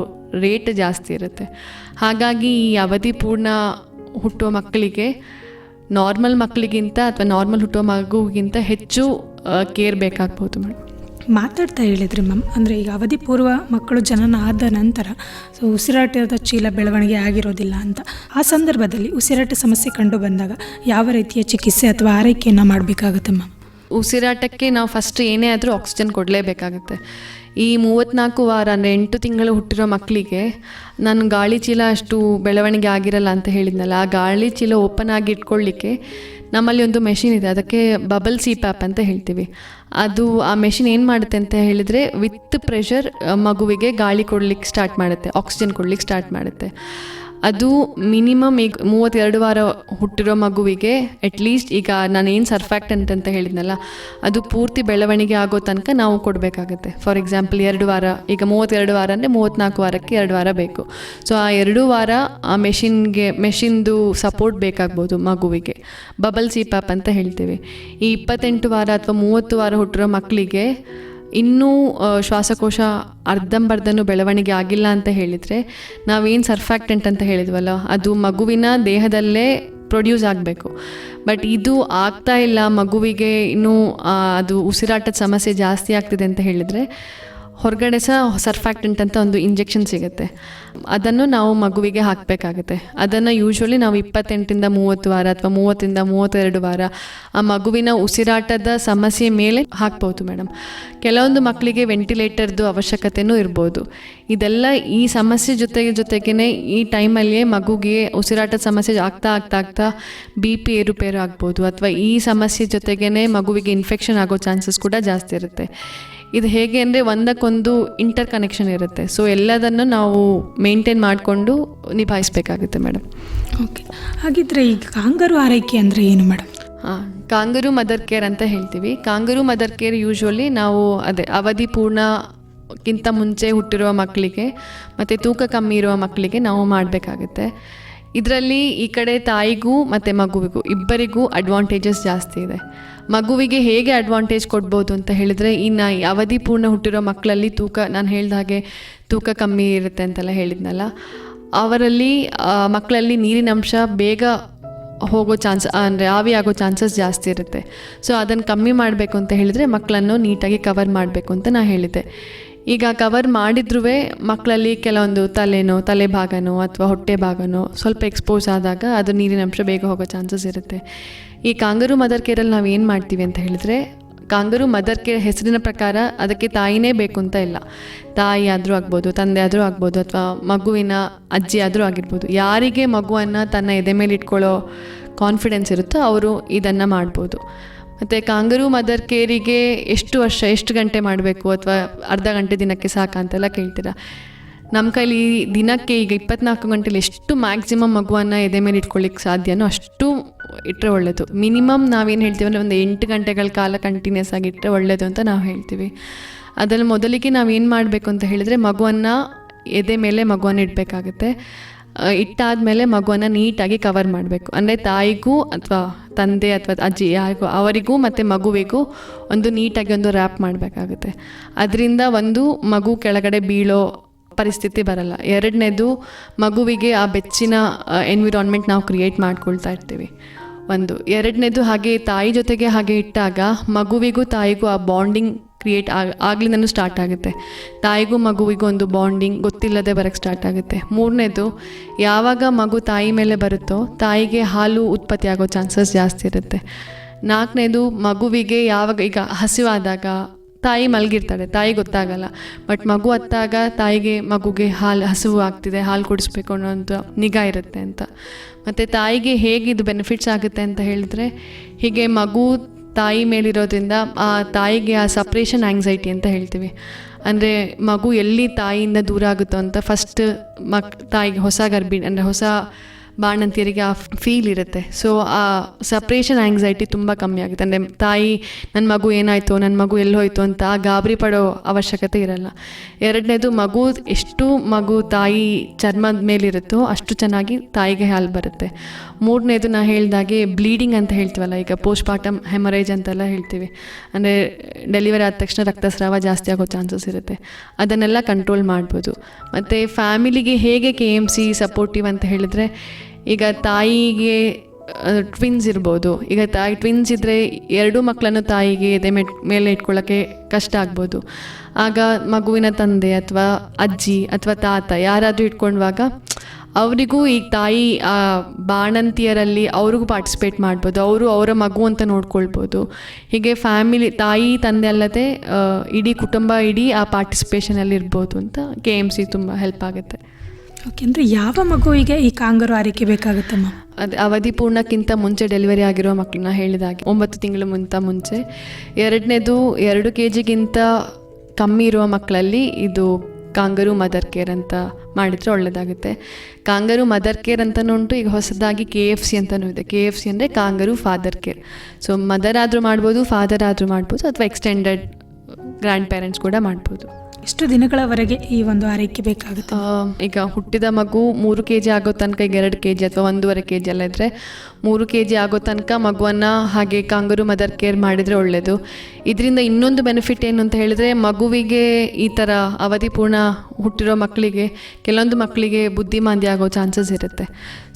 ರೇಟ್ ಜಾಸ್ತಿ ಇರುತ್ತೆ. ಹಾಗಾಗಿ ಈ ಅವಧಿ ಪೂರ್ಣ ಹುಟ್ಟುವ ಮಕ್ಕಳಿಗೆ, ನಾರ್ಮಲ್ ಮಕ್ಕಳಿಗಿಂತ ಅಥವಾ ನಾರ್ಮಲ್ ಹುಟ್ಟುವ ಮಗುಗಿಂತ ಹೆಚ್ಚು ಕೇರ್ ಬೇಕಾಗ್ಬೋದು ಮೇಡಮ್ ಮಾತಾಡ್ತಾ ಹೇಳಿದ್ರಿ ಮ್ಯಾಮ್. ಅಂದರೆ ಈಗ ಅವಧಿ ಪೂರ್ವ ಮಕ್ಕಳು ಜನನ ಆದ ನಂತರ, ಸೊ ಉಸಿರಾಟದ ಚೀಲ ಬೆಳವಣಿಗೆ ಆಗಿರೋದಿಲ್ಲ ಅಂತ. ಆ ಸಂದರ್ಭದಲ್ಲಿ ಉಸಿರಾಟ ಸಮಸ್ಯೆ ಕಂಡು ಬಂದಾಗ ಯಾವ ರೀತಿಯ ಚಿಕಿತ್ಸೆ ಅಥವಾ ಆರೈಕೆಯನ್ನು ಮಾಡಬೇಕಾಗುತ್ತೆ ಮ್ಯಾಮ್? ಉಸಿರಾಟಕ್ಕೆ ನಾವು ಫಸ್ಟ್ ಏನೇ ಆದರೂ ಆಕ್ಸಿಜನ್ ಕೊಡಲೇಬೇಕಾಗುತ್ತೆ. ಈ ಮೂವತ್ತ್ನಾಲ್ಕು ವಾರ ಅಂದರೆ ಎಂಟು ತಿಂಗಳು ಹುಟ್ಟಿರೋ ಮಕ್ಕಳಿಗೆ ನಾನು ಗಾಳಿ ಚೀಲ ಅಷ್ಟು ಬೆಳವಣಿಗೆ ಆಗಿರಲ್ಲ ಅಂತ ಹೇಳಿದ್ನಲ್ಲ, ಆ ಗಾಳಿ ಚೀಲ ಓಪನ್ ಆಗಿ ಇಟ್ಕೊಳ್ಳಿಕ್ಕೆ ನಮ್ಮಲ್ಲಿ ಒಂದು ಮೆಷಿನ್ ಇದೆ, ಅದಕ್ಕೆ ಬಬಲ್ ಸಿ ಪ್ಯಾಪ್ ಅಂತ ಹೇಳ್ತೀವಿ. ಅದು ಆ ಮೆಷಿನ್ ಏನು ಮಾಡುತ್ತೆ ಅಂತ ಹೇಳಿದರೆ ವಿತ್ ಪ್ರೆಷರ್ ಮಗುವಿಗೆ ಗಾಳಿ ಕೊಡ್ಲಿಕ್ಕೆ ಸ್ಟಾರ್ಟ್ ಮಾಡುತ್ತೆ ಆಕ್ಸಿಜನ್ ಕೊಡ್ಲಿಕ್ಕೆ ಸ್ಟಾರ್ಟ್ ಮಾಡುತ್ತೆ. ಅದು ಮಿನಿಮಮ್ ಈಗ ಮೂವತ್ತೆರಡು ವಾರ ಹುಟ್ಟಿರೋ ಮಗುವಿಗೆ ಅಟ್ಲೀಸ್ಟ್ ಈಗ ನಾನು ಏನು ಸರ್ಫ್ಯಾಕ್ಟೆಂಟ್ ಅಂತ ಹೇಳಿದ್ನಲ್ಲ, ಅದು ಪೂರ್ತಿ ಬೆಳವಣಿಗೆ ಆಗೋ ತನಕ ನಾವು ಕೊಡಬೇಕಾಗುತ್ತೆ. ಫಾರ್ ಎಕ್ಸಾಂಪಲ್ ಎರಡು ವಾರ, ಈಗ ಮೂವತ್ತೆರಡು ವಾರ ಅಂದರೆ ಮೂವತ್ತ್ನಾಲ್ಕು ವಾರಕ್ಕೆ ಎರಡು ವಾರ ಬೇಕು. ಸೊ ಆ ಎರಡು ವಾರ ಆ ಮೆಷಿನ್ಗೆ ಮೆಷಿನ್ದು ಸಪೋರ್ಟ್ ಬೇಕಾಗ್ಬೋದು ಮಗುವಿಗೆ. ಬಬಲ್ ಸಿ ಪ್ಯಾಪ್ ಅಂತ ಹೇಳ್ತೀವಿ. ಈ ಇಪ್ಪತ್ತೆಂಟು ವಾರ ಅಥವಾ ಮೂವತ್ತು ವಾರ ಹುಟ್ಟಿರೋ ಮಕ್ಕಳಿಗೆ ಇನ್ನೂ ಶ್ವಾಸಕೋಶ ಅರ್ಧಂಬರ್ಧನೂ ಬೆಳವಣಿಗೆ ಆಗಿಲ್ಲ ಅಂತ ಹೇಳಿದರೆ ನಾವೇನು ಸರ್ಫ್ಯಾಕ್ಟೆಂಟ್ ಅಂತ ಹೇಳಿದ್ವಲ್ಲ, ಅದು ಮಗುವಿನ ದೇಹದಲ್ಲೇ ಪ್ರೊಡ್ಯೂಸ್ ಆಗಬೇಕು. ಬಟ್ ಇದು ಆಗ್ತಾ ಇಲ್ಲ ಮಗುವಿಗೆ, ಇನ್ನೂ ಅದು ಉಸಿರಾಟದ ಸಮಸ್ಯೆ ಜಾಸ್ತಿ ಆಗ್ತಿದೆ ಅಂತ ಹೇಳಿದರೆ ಹೊರಗಡೆ ಸಹ ಸರ್ಫ್ಯಾಕ್ಟೆಂಟ್ ಅಂತ ಒಂದು ಇಂಜೆಕ್ಷನ್ ಸಿಗುತ್ತೆ. ಅದನ್ನು ನಾವು ಮಗುವಿಗೆ ಹಾಕಬೇಕಾಗುತ್ತೆ. ಅದನ್ನು ಯೂಶ್ವಲಿ ನಾವು ಇಪ್ಪತ್ತೆಂಟರಿಂದ ಮೂವತ್ತು ವಾರ ಅಥವಾ ಮೂವತ್ತರಿಂದ ಮೂವತ್ತೆರಡು ವಾರ ಆ ಮಗುವಿನ ಉಸಿರಾಟದ ಸಮಸ್ಯೆ ಮೇಲೆ ಹಾಕ್ಬೋದು ಮೇಡಮ್. ಕೆಲವೊಂದು ಮಕ್ಕಳಿಗೆ ವೆಂಟಿಲೇಟರ್ದು ಅವಶ್ಯಕತೆಯೂ ಇರ್ಬೋದು. ಇದೆಲ್ಲ ಈ ಸಮಸ್ಯೆ ಜೊತೆಗೆ ಜೊತೆಗೇ ಈ ಟೈಮಲ್ಲಿಯೇ ಮಗುಗೆ ಉಸಿರಾಟದ ಸಮಸ್ಯೆ ಆಗ್ತಾ ಆಗ್ತಾ ಆಗ್ತಾ ಬಿ ಪಿ ಏರುಪೇರು ಆಗ್ಬೋದು ಅಥವಾ ಈ ಸಮಸ್ಯೆ ಜೊತೆಗೇ ಮಗುವಿಗೆ ಇನ್ಫೆಕ್ಷನ್ ಆಗೋ ಚಾನ್ಸಸ್ ಕೂಡ ಜಾಸ್ತಿ ಇರುತ್ತೆ. ಇದು ಹೇಗೆ ಅಂದರೆ ಒಂದಕ್ಕೊಂದು ಇಂಟರ್ ಕನೆಕ್ಷನ್ ಇರುತ್ತೆ. ಸೊ ಎಲ್ಲದನ್ನು ನಾವು ಮೇಂಟೈನ್ ಮಾಡಿಕೊಂಡು ನಿಭಾಯಿಸಬೇಕಾಗುತ್ತೆ ಮೇಡಮ್ ಓಕೆ ಹಾಗಿದ್ರೆ ಈಗ ಕಾಂಗರು ಆರೈಕೆ ಅಂದರೆ ಏನು ಮೇಡಮ್ ಹಾಂ ಕಾಂಗರು ಮದರ್ ಕೇರ್ ಅಂತ ಹೇಳ್ತೀವಿ. ಕಾಂಗರು ಮದರ್ ಕೇರ್ ಯೂಶ್ವಲಿ ನಾವು ಅದೇ ಅವಧಿ ಪೂರ್ಣಕ್ಕಿಂತ ಮುಂಚೆ ಹುಟ್ಟಿರುವ ಮಕ್ಕಳಿಗೆ ಮತ್ತು ತೂಕ ಕಮ್ಮಿ ಇರುವ ಮಕ್ಕಳಿಗೆ ನಾವು ಮಾಡಬೇಕಾಗುತ್ತೆ. ಇದರಲ್ಲಿ ಈ ಕಡೆ ತಾಯಿಗೂ ಮತ್ತು ಮಗುವಿಗೂ ಇಬ್ಬರಿಗೂ ಅಡ್ವಾಂಟೇಜಸ್ ಜಾಸ್ತಿ ಇದೆ. ಮಗುವಿಗೆ ಹೇಗೆ ಅಡ್ವಾಂಟೇಜ್ ಕೊಡ್ಬೋದು ಅಂತ ಹೇಳಿದರೆ ಇನ್ನು ಅವಧಿ ಪೂರ್ಣ ಹುಟ್ಟಿರೋ ಮಕ್ಕಳಲ್ಲಿ ತೂಕ, ನಾನು ಹೇಳ್ದ ಹಾಗೆ ತೂಕ ಕಮ್ಮಿ ಇರುತ್ತೆ ಅಂತೆಲ್ಲ ಹೇಳಿದ್ನಲ್ಲ. ಅವರಲ್ಲಿ ಮಕ್ಕಳಲ್ಲಿ ನೀರಿನ ಅಂಶ ಬೇಗ ಹೋಗೋ ಚಾನ್ಸ್ ಅಂದರೆ ಆವಿ ಆಗೋ ಚಾನ್ಸಸ್ ಜಾಸ್ತಿ ಇರುತ್ತೆ. ಸೊ ಅದನ್ನು ಕಮ್ಮಿ ಮಾಡಬೇಕು ಅಂತ ಹೇಳಿದರೆ ಮಕ್ಕಳನ್ನು ನೀಟಾಗಿ ಕವರ್ ಮಾಡಬೇಕು ಅಂತ ನಾನು ಹೇಳಿದ್ದೆ. ಈಗ ಕವರ್ ಮಾಡಿದ್ರೂ ಮಕ್ಕಳಲ್ಲಿ ಕೆಲವೊಂದು ತಲೆನೋ ತಲೆ ಭಾಗನೋ ಅಥವಾ ಹೊಟ್ಟೆ ಭಾಗನೋ ಸ್ವಲ್ಪ ಎಕ್ಸ್ಪೋಸ್ ಆದಾಗ ಅದು ನೀರಿನ ಅಂಶ ಬೇಗ ಹೋಗೋ ಚಾನ್ಸಸ್ ಇರುತ್ತೆ. ಈ ಕಾಂಗರು ಮದರ್ ಕೇರಲ್ಲಿ ನಾವು ಏನು ಮಾಡ್ತೀವಿ ಅಂತ ಹೇಳಿದ್ರೆ, ಕಾಂಗರು ಮದರ್ ಕೇರ್ ಹೆಸರಿನ ಪ್ರಕಾರ ಅದಕ್ಕೆ ತಾಯಿನೇ ಬೇಕು ಅಂತ ಇಲ್ಲ. ತಾಯಿ ಆದರೂ ಆಗ್ಬೋದು, ತಂದೆ ಆದರೂ ಆಗ್ಬೋದು ಅಥವಾ ಮಗುವಿನ ಅಜ್ಜಿ ಆದರೂ ಆಗಿರ್ಬೋದು. ಯಾರಿಗೆ ಮಗುವನ್ನು ತನ್ನ ಎದೆ ಮೇಲೆ ಇಟ್ಕೊಳ್ಳೋ ಕಾನ್ಫಿಡೆನ್ಸ್ ಇರುತ್ತೋ ಅವರು ಇದನ್ನು ಮಾಡ್ಬೋದು. ಮತ್ತು ಕಾಂಗರು ಮದರ್ ಕೇರಿಗೆ ಎಷ್ಟು ವರ್ಷ, ಎಷ್ಟು ಗಂಟೆ ಮಾಡಬೇಕು ಅಥವಾ ಅರ್ಧ ಗಂಟೆ ದಿನಕ್ಕೆ ಸಾಕ ಅಂತೆಲ್ಲ ಕೇಳ್ತೀರಾ? ನಮ್ಮ ಕೈಲಿ ದಿನಕ್ಕೆ ಈಗ ಇಪ್ಪತ್ನಾಲ್ಕು ಗಂಟೆಲಿ ಎಷ್ಟು ಮ್ಯಾಕ್ಸಿಮಮ್ ಮಗುವನ್ನು ಎದೆ ಮೇಲೆ ಇಟ್ಕೊಳ್ಳಿಕ್ಕೆ ಸಾಧ್ಯನೋ ಅಷ್ಟು ಇಟ್ಟರೆ ಒಳ್ಳೆಯದು ಮಿನಿಮಮ್ ನಾವೇನು ಹೇಳ್ತೀವಿ ಅಂದರೆ ಒಂದು ಎಂಟು ಗಂಟೆಗಳ ಕಾಲ ಕಂಟಿನ್ಯೂಸ್ ಆಗಿ ಇಟ್ಟರೆ ಒಳ್ಳೆಯದು ಅಂತ ನಾವು ಹೇಳ್ತೀವಿ. ಅದರಲ್ಲಿ ಮೊದಲಿಗೆ ನಾವು ಏನು ಮಾಡಬೇಕು ಅಂತ ಹೇಳಿದರೆ ಮಗುವನ್ನು ಎದೆ ಮೇಲೆ ಮಗುವನ್ನು ಇಡಬೇಕಾಗುತ್ತೆ. ಇಟ್ಟಾದಮೇಲೆ ಮಗುವನ್ನು ನೀಟಾಗಿ ಕವರ್ ಮಾಡಬೇಕು. ಅಂದರೆ ತಾಯಿಗೂ ಅಥವಾ ತಂದೆ ಅಥವಾ ಅಜ್ಜಿ ಯಾರಿಗೂ ಅವರಿಗೂ ಮತ್ತು ಮಗುವಿಗೂ ಒಂದು ನೀಟಾಗಿ ಒಂದು ರ್ಯಾಪ್ ಮಾಡಬೇಕಾಗುತ್ತೆ. ಅದರಿಂದ ಒಂದು ಮಗು ಕೆಳಗಡೆ ಬೀಳೋ ಪರಿಸ್ಥಿತಿ ಬರಲ್ಲ. ಎರಡನೇದು ಮಗುವಿಗೆ ಆ ಬೆಚ್ಚಿನ ಎನ್ವಿರಾನ್ಮೆಂಟ್ ನಾವು ಕ್ರಿಯೇಟ್ ಮಾಡ್ಕೊಳ್ತಾ ಇರ್ತೀವಿ. ಒಂದು. ಎರಡನೇದು ಹಾಗೆ ತಾಯಿ ಜೊತೆಗೆ ಹಾಗೆ ಇಟ್ಟಾಗ ಮಗುವಿಗೂ ತಾಯಿಗೂ ಆ ಬಾಂಡಿಂಗ್ ಕ್ರಿಯೇಟ್ ಆಗ ಆಗ್ಲಿಂದನೂ ಸ್ಟಾರ್ಟ್ ಆಗುತ್ತೆ. ತಾಯಿಗೂ ಮಗುವಿಗೂ ಒಂದು ಬಾಂಡಿಂಗ್ ಗೊತ್ತಿಲ್ಲದೆ ಬರೋಕ್ಕೆ ಸ್ಟಾರ್ಟ್ ಆಗುತ್ತೆ. ಮೂರನೇದು, ಯಾವಾಗ ಮಗು ತಾಯಿ ಮೇಲೆ ಬರುತ್ತೋ, ತಾಯಿಗೆ ಹಾಲು ಉತ್ಪತ್ತಿ ಆಗೋ ಚಾನ್ಸಸ್ ಜಾಸ್ತಿ ಇರುತ್ತೆ. ನಾಲ್ಕನೇದು, ಮಗುವಿಗೆ ಯಾವಾಗ, ಈಗ ಹಸಿವಾದಾಗ ತಾಯಿ ಮಲಗಿರ್ತಾಳೆ, ತಾಯಿ ಗೊತ್ತಾಗಲ್ಲ. ಬಟ್ ಮಗು ಹತ್ತಾಗ ತಾಯಿಗೆ, ಮಗುಗೆ ಹಾಲು, ಹಸಿವು ಆಗ್ತಿದೆ, ಹಾಲು ಕುಡಿಸ್ಬೇಕು ಅನ್ನೋಂಥ ನಿಗಾ ಇರುತ್ತೆ ಅಂತ. ಮತ್ತು ತಾಯಿಗೆ ಹೇಗೆ ಇದು ಬೆನಿಫಿಟ್ಸ್ ಆಗುತ್ತೆ ಅಂತ ಹೇಳಿದ್ರೆ, ಹೀಗೆ ಮಗು ತಾಯಿ ಮೇಲಿರೋದ್ರಿಂದ ಆ ತಾಯಿಗೆ ಆ ಸಪ್ರೇಷನ್ ಆ್ಯಂಗ್ಸೈಟಿ ಅಂತ ಹೇಳ್ತೀವಿ. ಅಂದರೆ ಮಗು ಎಲ್ಲಿ ತಾಯಿಯಿಂದ ದೂರ ಆಗುತ್ತೋ ಅಂತ ಫಸ್ಟ್ ಮಕ್ ತಾಯಿಗೆ ಹೊಸ ಗರ್ಭಿಣಿ ಅಂದರೆ ಹೊಸ ಬಾಣಂತಿಯರಿಗೆ ಆ ಫೀಲ್ ಇರುತ್ತೆ. ಸೊ ಆ ಸಪ್ರೇಷನ್ ಆಂಗ್ಸೈಟಿ ತುಂಬ ಕಮ್ಮಿ ಆಗುತ್ತೆ. ಅಂದರೆ ತಾಯಿ ನನ್ನ ಮಗು ಏನಾಯಿತು? ನನ್ನ ಮಗು ಎಲ್ಲಿ ಹೋಯಿತು? ಅಂತ ಗಾಬರಿ ಪಡೋ ಅವಶ್ಯಕತೆ ಇರಲ್ಲ. ಎರಡನೇದು, ಮಗು ಎಷ್ಟು ಮಗು ತಾಯಿ ಚರ್ಮದ ಮೇಲಿರುತ್ತೋ ಅಷ್ಟು ಚೆನ್ನಾಗಿ ತಾಯಿಗೆ ಹಾಲು ಬರುತ್ತೆ. ಮೂರನೇದು ನಾ ಹೇಳ್ದಾಗೆ ಬ್ಲೀಡಿಂಗ್ ಅಂತ ಹೇಳ್ತೀವಲ್ಲ, ಈಗ ಪೋಸ್ಟ್ ಪಾರ್ಟಮ್ ಹೆಮರೇಜ್ ಅಂತೆಲ್ಲ ಹೇಳ್ತೀವಿ. ಅಂದರೆ ಡೆಲಿವರಿ ಆದ ತಕ್ಷಣ ರಕ್ತಸ್ರಾವ ಜಾಸ್ತಿ ಆಗೋ ಚಾನ್ಸಸ್ ಇರುತ್ತೆ. ಅದನ್ನೆಲ್ಲ ಕಂಟ್ರೋಲ್ ಮಾಡ್ಬೋದು. ಮತ್ತು ಫ್ಯಾಮಿಲಿಗೆ ಹೇಗೆ ಕೆ ಎಂ ಸಿ ಸಪೋರ್ಟಿವ್ ಅಂತ ಹೇಳಿದರೆ ಈಗ ತಾಯಿಗೆ ಟ್ವಿನ್ಸ್ ಇರ್ಬೋದು. ಈಗ ತಾಯಿ ಟ್ವಿನ್ಸ್ ಇದ್ದರೆ ಎರಡೂ ಮಕ್ಕಳನ್ನು ತಾಯಿಗೆ ಎದೆ ಮೆಟ್, ಮೇಲೆ ಇಟ್ಕೊಳ್ಳೋಕ್ಕೆ ಕಷ್ಟ ಆಗ್ಬೋದು. ಆಗ ಮಗುವಿನ ತಂದೆ ಅಥವಾ ಅಜ್ಜಿ ಅಥವಾ ತಾತ ಯಾರಾದರೂ ಇಟ್ಕೊಂಡಾಗ ಅವರಿಗೂ ಈ ತಾಯಿ, ಆ, ಬಾಣಂತಿಯರಲ್ಲಿ ಅವ್ರಿಗೂ ಪಾರ್ಟಿಸಿಪೇಟ್ ಮಾಡ್ಬೋದು. ಅವರು ಅವರ ಮಗು ಅಂತ ನೋಡ್ಕೊಳ್ಬೋದು. ಹೀಗೆ ಫ್ಯಾಮಿಲಿ ತಾಯಿ, ತಂದೆ ಅಲ್ಲದೆ ಇಡೀ ಕುಟುಂಬ ಇಡೀ ಆ ಪಾರ್ಟಿಸಿಪೇಷನಲ್ಲಿ ಇರ್ಬೋದು ಅಂತ ಕೆ ಎಂ ಸಿ ತುಂಬ ಹೆಲ್ಪ್ ಆಗುತ್ತೆ. ಓಕೆ, ಅಂದರೆ ಯಾವ ಮಗುವಿಗೆ ಈ ಕಾಂಗರು ಆರೈಕೆ ಬೇಕಾಗುತ್ತಮ್ಮ ಅದೇ, ಅವಧಿ ಪೂರ್ಣಕ್ಕಿಂತ ಮುಂಚೆ ಡೆಲಿವರಿ ಆಗಿರೋ ಮಕ್ಕಳನ್ನ ಹೇಳಿದಾಗೆ ಒಂಬತ್ತು ತಿಂಗಳು ಮುಂತ ಮುಂಚೆ. ಎರಡನೇದು, ಎರಡು ಕೆ ಜಿಗಿಂತ ಕಮ್ಮಿ ಇರುವ ಮಕ್ಕಳಲ್ಲಿ ಇದು ಕಾಂಗರು ಮದರ್ ಕೇರ್ ಅಂತ ಮಾಡಿದರೆ ಒಳ್ಳೆಯದಾಗುತ್ತೆ ಕಾಂಗರು ಮದರ್ ಕೇರ್ ಅಂತಲೂ ಉಂಟು, ಈಗ ಹೊಸದಾಗಿ ಕೆ ಎಫ್ ಸಿ ಅಂತಲೂ ಇದೆ. ಕೆ ಎಫ್ ಸಿ ಅಂದರೆ kangaroo father care. So, mother ಆದರೂ ಮಾಡ್ಬೋದು, ಫಾದರ್ ಆದರೂ ಮಾಡ್ಬೋದು, ಅಥವಾ ಎಕ್ಸ್ಟೆಂಡೆಡ್ ಗ್ರ್ಯಾಂಡ್ ಪೇರೆಂಟ್ಸ್ ಕೂಡ ಮಾಡ್ಬೋದು. ಎಷ್ಟು ದಿನಗಳವರೆಗೆ ಈ ಒಂದು ಆರೈಕೆ ಬೇಕಾಗುತ್ತೆ? ಈಗ ಹುಟ್ಟಿದ ಮಗು ಮೂರು ಕೆ ಜಿ ಆಗೋ ತನಕ ಈಗ ಎರಡು ಕೆ ಜಿ ಅಥವಾ ಒಂದೂವರೆ ಕೆ ಜಿ ಎಲ್ಲ ಇದ್ದರೆ ಮೂರು ಕೆ ಜಿ ಆಗೋ ತನಕ ಮಗುವನ್ನು ಹಾಗೆ ಕಾಂಗರು, ಮದರ್ ಕೇರ್ ಮಾಡಿದರೆ ಒಳ್ಳೆಯದು ಇದರಿಂದ ಇನ್ನೊಂದು ಬೆನಿಫಿಟ್ ಏನು ಅಂತ ಹೇಳಿದರೆ, ಮಗುವಿಗೆ ಈ ಥರ ಅವಧಿ ಪೂರ್ಣ ಹುಟ್ಟಿರೋ ಮಕ್ಕಳಿಗೆ, ಕೆಲವೊಂದು ಮಕ್ಕಳಿಗೆ ಬುದ್ಧಿಮಾಂದ್ಯ ಆಗೋ ಚಾನ್ಸಸ್ ಇರುತ್ತೆ.